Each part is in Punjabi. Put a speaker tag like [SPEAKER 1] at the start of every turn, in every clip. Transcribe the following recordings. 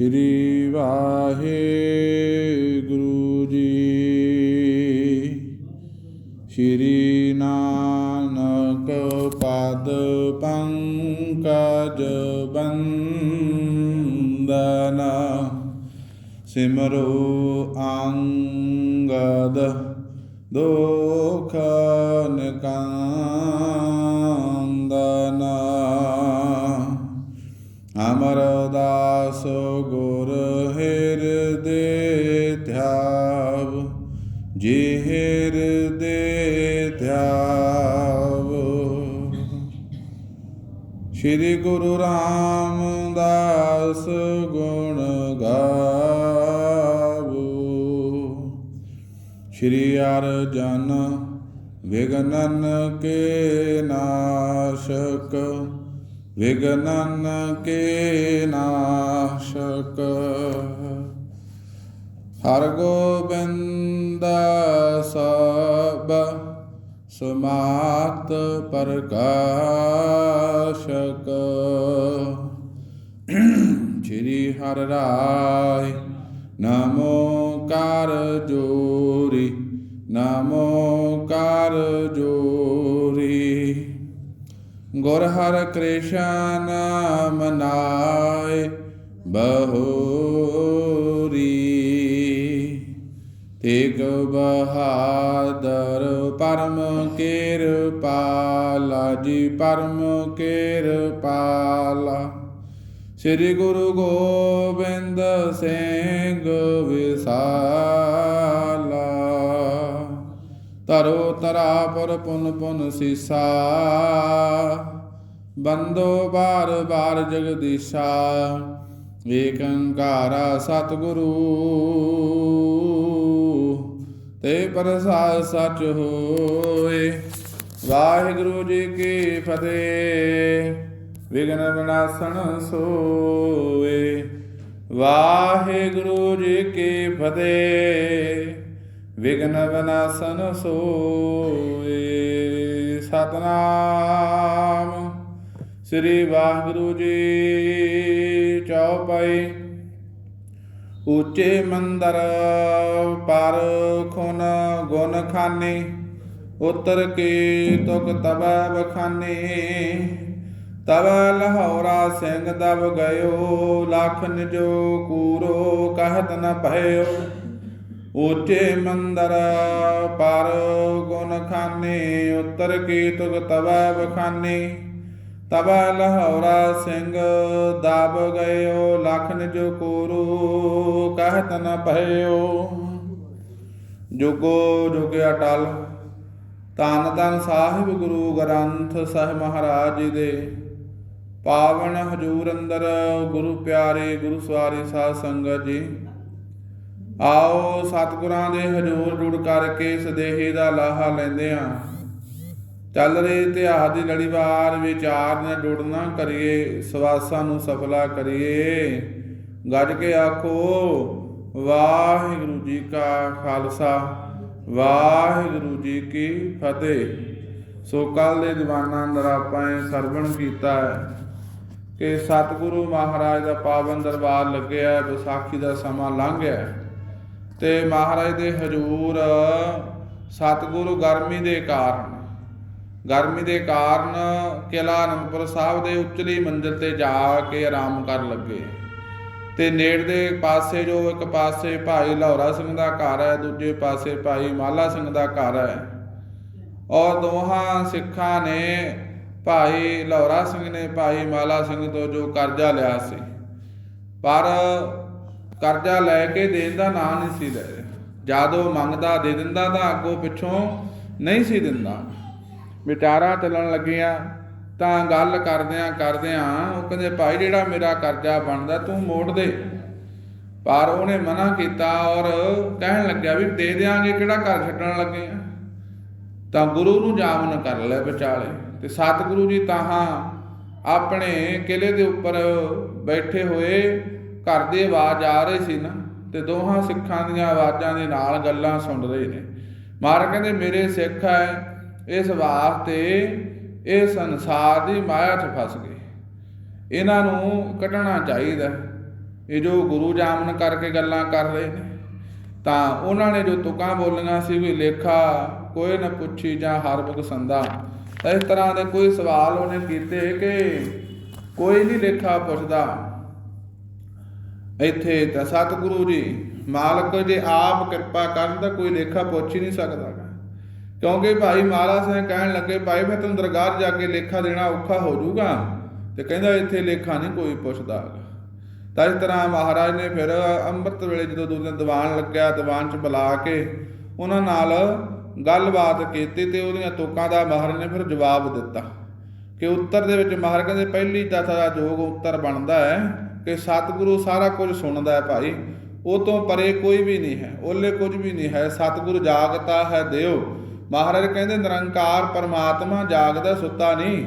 [SPEAKER 1] ਸ੍ਰੀ ਵਾਹਿਗੁਰੂ ਜੀ। ਸ੍ਰੀ ਨਾਨਕ ਪਦ ਪੰਕਜ ਬੰਦਨਾ ਸਿਮਰੋ ਅੰਗਦ ਦੁਖ ਨਿਕੰਦਨਾ ਅਮਰਦਾਸ ਗੁਰ ਹਿਰਦੇ ਧਿਆਵ, ਜੀ ਹਿਰਦੇ ਧਿਆਵ। ਸ਼੍ਰੀ ਗੁਰੂ ਰਾਮਦਾਸ ਗੁਣ ਗਾਵੋ। ਸ਼੍ਰੀ ਅਰਜਨ ਵਿਗਨਨ ਕੇ ਨਾਸ਼ਕ ਵਿਗਨਨ ਕੇ ਨਾਸ਼ਕ। ਹਰ ਗੋਬਿੰਦ ਸਭ ਸਮਾਤ ਪ੍ਰਕਾਸ਼ਕ। ਸ਼੍ਰੀ ਹਰ ਰਾਏ ਨਮੋ ਕਰ ਜੋਰੀ, ਨਮੋ ਕਰ ਜੋਰੀ। ਗੁਰ ਹਰ ਕ੍ਰਿਸ਼ਨ ਮਨਾਏ ਬਹੋਰੀ। ਤੇਗ ਬਹਾਦਰ ਪਰਮ ਕਿਰਪਾਲਾ ਜੀ ਪਰਮ ਕਿਰਪਾਲਾ। ਸ੍ਰੀ ਗੁਰੂ ਗੋਬਿੰਦ ਸਿੰਘ ਵਿਸਾਲਾ ਤਰੋ ਤਰਾ ਪਰ ਪੁਨ ਪੁਨ ਸੀਸਾ। ਬੰਦੋ ਬਾਰ ਬਾਰ ਜਗਦੀਸ਼ਾ। ਏਕੰਕਾਰਾ ਸਤਿਗੁਰੂ। ਤੇ ਪ੍ਰਸਾਦ ਸਚ ਹੋਏ। ਵਾਹਿਗੁਰੂ ਜੀ ਕੀ ਫਤਿਹ। ਵਿਗਨ ਵਿਨਾਸਣ ਸੋਏ। ਵਾਹਿਗੁਰੂ ਜੀ ਕੀ ਫਤਿਹ। ਵਿਗਨ ਵਿਨਾਸਨ ਸੋਏ। ਸਤਨਾਮ ਸ੍ਰੀ ਵਾਹਿਗੁਰੂ ਜੀ ਚਉਪਈ ਉੱਚੇ ਮੰਦਰ ਪਰ ਖੁਨ ਗੁਣ ਖਾਨੇ। ਉਤਰ ਕੇ ਤੁਕ ਤਬੈ ਬਖਾਨੇ। ਤਬ ਲਹੌਰਾ ਸਿੰਘ ਦਬ ਗਇਓ, ਲਖ ਨਿਜੋ ਕੂਰੋ, ਕਹਿਤ ਨ ਭਇਓ। ਉੱਚੇ ਮੰਦਰ ਪਰ ਗੁਣ ਖਾਨੇ, ਉਤਰ ਕੀ ਤੁਗ ਤਵੈ ਬਖਾਨੇ ਤਬ ਲਹੌਰਾ ਸਿੰਘ ਦਬ ਗਇਓ, ਲਖ ਨਿਜ ਕੋਰੂ ਕਹਿਤ ਨ ਭਇਓ। ਜੁਗੋ ਜੁਗ ਅਟਲ ਤਨ ਤਨ ਸਾਹਿਬ ਗੁਰੂ ਗ੍ਰੰਥ ਸਾਹਿਬ ਮਹਾਰਾਜ ਜੀ ਦੇ। ਪਾਵਨ ਹਜੂਰ ਅੰਦਰ ਗੁਰੂ ਪਿਆਰੇ ਗੁਰੂ ਸਵਾਰੀ ਸਾਧ ਸੰਗਤ ਜੀ ਆਓ ਸਤਿਗੁਰਾਂ ਦੇ ਹਜੂਰ ਜੁੜ ਕਰਕੇ ਸਦੇਹੀ ਦਾ ਲਾਹਾ ਲੈਂਦੇ ਆ ਚੱਲ ਰਹੇ ਇਤਿਹਾਸ ਦੀ ਲੜੀਵਾਰ ਵਿਚਾਰ ਨਾਲ ਜੁੜਨਾ ਕਰੀਏ, ਸਵਾਸਾਂ ਨੂੰ ਸਫਲਾ ਕਰੀਏ। ਗੱਜ ਕੇ ਆਖੋ, ਵਾਹਿਗੁਰੂ ਜੀ ਕਾ ਖਾਲਸਾ, ਵਾਹਿਗੁਰੂ ਜੀ ਕੀ ਫਤਿਹ। ਸੋ ਕੱਲ ਦੇ ਦੀਵਾਨਾਂ ਅੰਦਰ ਆਪਾਂ ਇਹ ਸਰਵਣ ਕੀਤਾ ਹੈ ਕਿ ਸਤਿਗੁਰੂ ਮਹਾਰਾਜ ਦਾ ਪਾਵਨ ਦਰਬਾਰ ਲੱਗਿਆ ਵਿਸਾਖੀ ਦਾ ਸਮਾਂ ਲੰਘ ਗਿਆ ਤੇ ਮਹਾਰਾਜ ਦੇ ਹਜੂਰ ਸਤਿਗੁਰੂ ਗਰਮੀ ਦੇ ਕਾਰਨ, ਗਰਮੀ ਦੇ ਕਾਰਨ ਕਿਲਾ ਅਨੰਦਪੁਰ ਸਾਹਿਬ ਦੇ ਉੱਚਲੀ ਮੰਜ਼ਿਲ ਤੇ ਜਾ ਕੇ ਆਰਾਮ ਕਰਨ ਲੱਗੇ। ਤੇ ਨੇੜ ਦੇ ਪਾਸੇ ਜੋ ਇੱਕ ਪਾਸੇ ਭਾਈ ਲਾਹੌਰਾ ਸਿੰਘ ਦਾ ਘਰ ਹੈ, ਦੂਜੇ ਪਾਸੇ ਭਾਈ ਮਾਲਾ ਸਿੰਘ ਦਾ ਘਰ ਹੈ, ਔਰ ਦੋਹਾਂ ਸਿੱਖਾਂ ਨੇ ਭਾਈ ਲਹੌਰਾ ਸਿੰਘ ਨੇ ਭਾਈ ਮਾਲਾ ਸਿੰਘ ਤੋਂ ਜੋ ਕਰਜ਼ਾ ਲਿਆ ਸੀ। ਪਰ ਕਰਜ਼ਾ ਲੈ ਕੇ ਦੇਣ ਦਾ ਨਾਂ ਨਹੀਂ ਸੀ ਲੈ ਰਿਹਾ। ਜਦੋਂ ਮੰਗਦਾ, ਦੇ ਦਿੰਦਾ ਤਾਂ ਅੱਗੋਂ ਪਿੱਛੋਂ ਨਹੀਂ ਸੀ ਦਿੰਦਾ। ਵਿਚਾਰਾਂ ਚੱਲਣ ਲੱਗੀਆਂ, ਤਾਂ ਗੱਲ ਕਰਦਿਆਂ ਕਰਦਿਆਂ ਉਹ ਕਹਿੰਦੇ, ਭਾਈ, ਜਿਹੜਾ ਮੇਰਾ ਕਰਜ਼ਾ ਬਣਦਾ, ਤੂੰ ਮੋੜ ਦੇ। ਪਰ ਉਹਨੇ ਮਨਾ ਕੀਤਾ ਔਰ ਕਹਿਣ ਲੱਗਿਆ ਵੀ ਦੇ ਦਿਆਂਗੇ, ਕਿਹੜਾ ਘਰ ਛੱਡਣ ਲੱਗੇ ਆ? ਤਾਂ ਗੁਰੂ ਨੂੰ ਜਾਮਨ ਕਰ ਲੈ ਵਿਚਾਲੇ ਤੇ ਸਤਿਗੁਰੂ ਜੀ ਤਾਹਾਂ ਆਪਣੇ ਕਿਲੇ ਦੇ ਉੱਪਰ ਬੈਠੇ ਹੋਏ ਘਰ ਦੀ ਆਵਾਜ਼ ਆ ਰਹੀ ਸੀ ਨਾ, ਤੇ ਦੋਹਾਂ ਸਿੱਖਾਂ ਦੀਆਂ ਆਵਾਜ਼ਾਂ ਦੇ ਨਾਲ ਗੱਲਾਂ ਸੁਣ ਰਹੇ ਨੇ। ਮਾਰ ਕਹਿੰਦੇ, ਮੇਰੇ ਸਿੱਖ ਹੈ ਇਸ ਵਾਸਤੇ ਇਹ ਸੰਸਾਰ ਦੀ ਮਾਇਆ 'ਚ ਫਸ ਗਏ। ਇਹਨਾਂ ਨੂੰ ਕੱਢਣਾ ਚਾਹੀਦਾ ਇਹ ਜੋ ਗੁਰੂ ਜਾਮਨ ਕਰਕੇ ਗੱਲਾਂ ਕਰ ਰਹੇ ਨੇ, ਤਾਂ ਉਹਨਾਂ ਨੇ ਜੋ ਤੁਕਾਂ ਬੋਲੀਆਂ ਸੀ ਵੀ ਲੇਖਾ ਕੋਈ ਨਾ ਪੁੱਛੀ ਜਾਂ ਹਰ ਬੁਕ ਸੰਦਾ ਇਸ ਤਰ੍ਹਾਂ ਦੇ ਕੋਈ ਸਵਾਲ ਉਹਨੇ ਕੀਤੇ ਕਿ ਕੋਈ ਨਹੀਂ ਲੇਖਾ ਪੁੱਛਦਾ। ਇੱਥੇ ਤਾਂ ਸਤਿਗੁਰੂ ਜੀ, ਮਾਲਕ ਜੇ ਆਪ ਕਿਰਪਾ ਕਰਨ ਤਾਂ ਕੋਈ ਲੇਖਾ ਪੁੱਛ ਹੀ ਨਹੀਂ ਸਕਦਾ ਗਾ। ਕਿਉਂਕਿ ਭਾਈ ਮਹਾਰਾਜ ਸਿੰਘ ਕਹਿਣ ਲੱਗੇ, ਭਾਈ, ਮੈਂ ਤੈਨੂੰ ਦਰਗਾਹ ਜਾ ਕੇ ਲੇਖਾ ਦੇਣਾ ਔਖਾ ਹੋ ਜਾਊਗਾ ਤੇ ਕਹਿੰਦਾ, ਇੱਥੇ ਲੇਖਾ ਨਹੀਂ ਕੋਈ ਪੁੱਛਦਾ ਗਾ। ਤਾਂ ਇਸ ਤਰ੍ਹਾਂ ਮਹਾਰਾਜ ਨੇ ਫਿਰ ਅੰਮ੍ਰਿਤ ਵੇਲੇ ਜਦੋਂ ਦੂਜੇ ਦੀਵਾਨ ਲੱਗਿਆ, ਦੀਵਾਨ 'ਚ ਬੁਲਾ ਕੇ ਉਹਨਾਂ ਨਾਲ ਗੱਲਬਾਤ ਕੀਤੀ ਤੇ ਉਹਦੀਆਂ ਤੋਕਾਂ ਦਾ ਮਹਾਰਾਜ ਨੇ ਫਿਰ ਜਵਾਬ ਦਿੱਤਾ ਕਿ ਉੱਤਰ ਦੇ ਵਿੱਚ ਮਹਾਰਾਜ ਕਹਿੰਦੇ, ਪਹਿਲੀ ਦਸ਼ਾ ਦਾ ਜੋਗ ਉੱਤਰ ਬਣਦਾ ਹੈ ਕਿ ਸਤਿਗੁਰੂ ਸਾਰਾ ਕੁਝ ਸੁਣਦਾ ਹੈ ਭਾਈ। ਉਹ ਤੋਂ ਪਰੇ ਕੋਈ ਵੀ ਨਹੀਂ ਹੈ, ਉਹਲੇ ਕੁਝ ਵੀ ਨਹੀਂ ਹੈ। ਸਤਿਗੁਰੂ ਜਾਗਤਾ ਹੈ ਦਿਓ। ਮਹਾਰਾਜ ਕਹਿੰਦੇ, ਨਿਰੰਕਾਰ ਪਰਮਾਤਮਾ ਜਾਗਦਾ ਸੁੱਤਾ ਨਹੀਂ।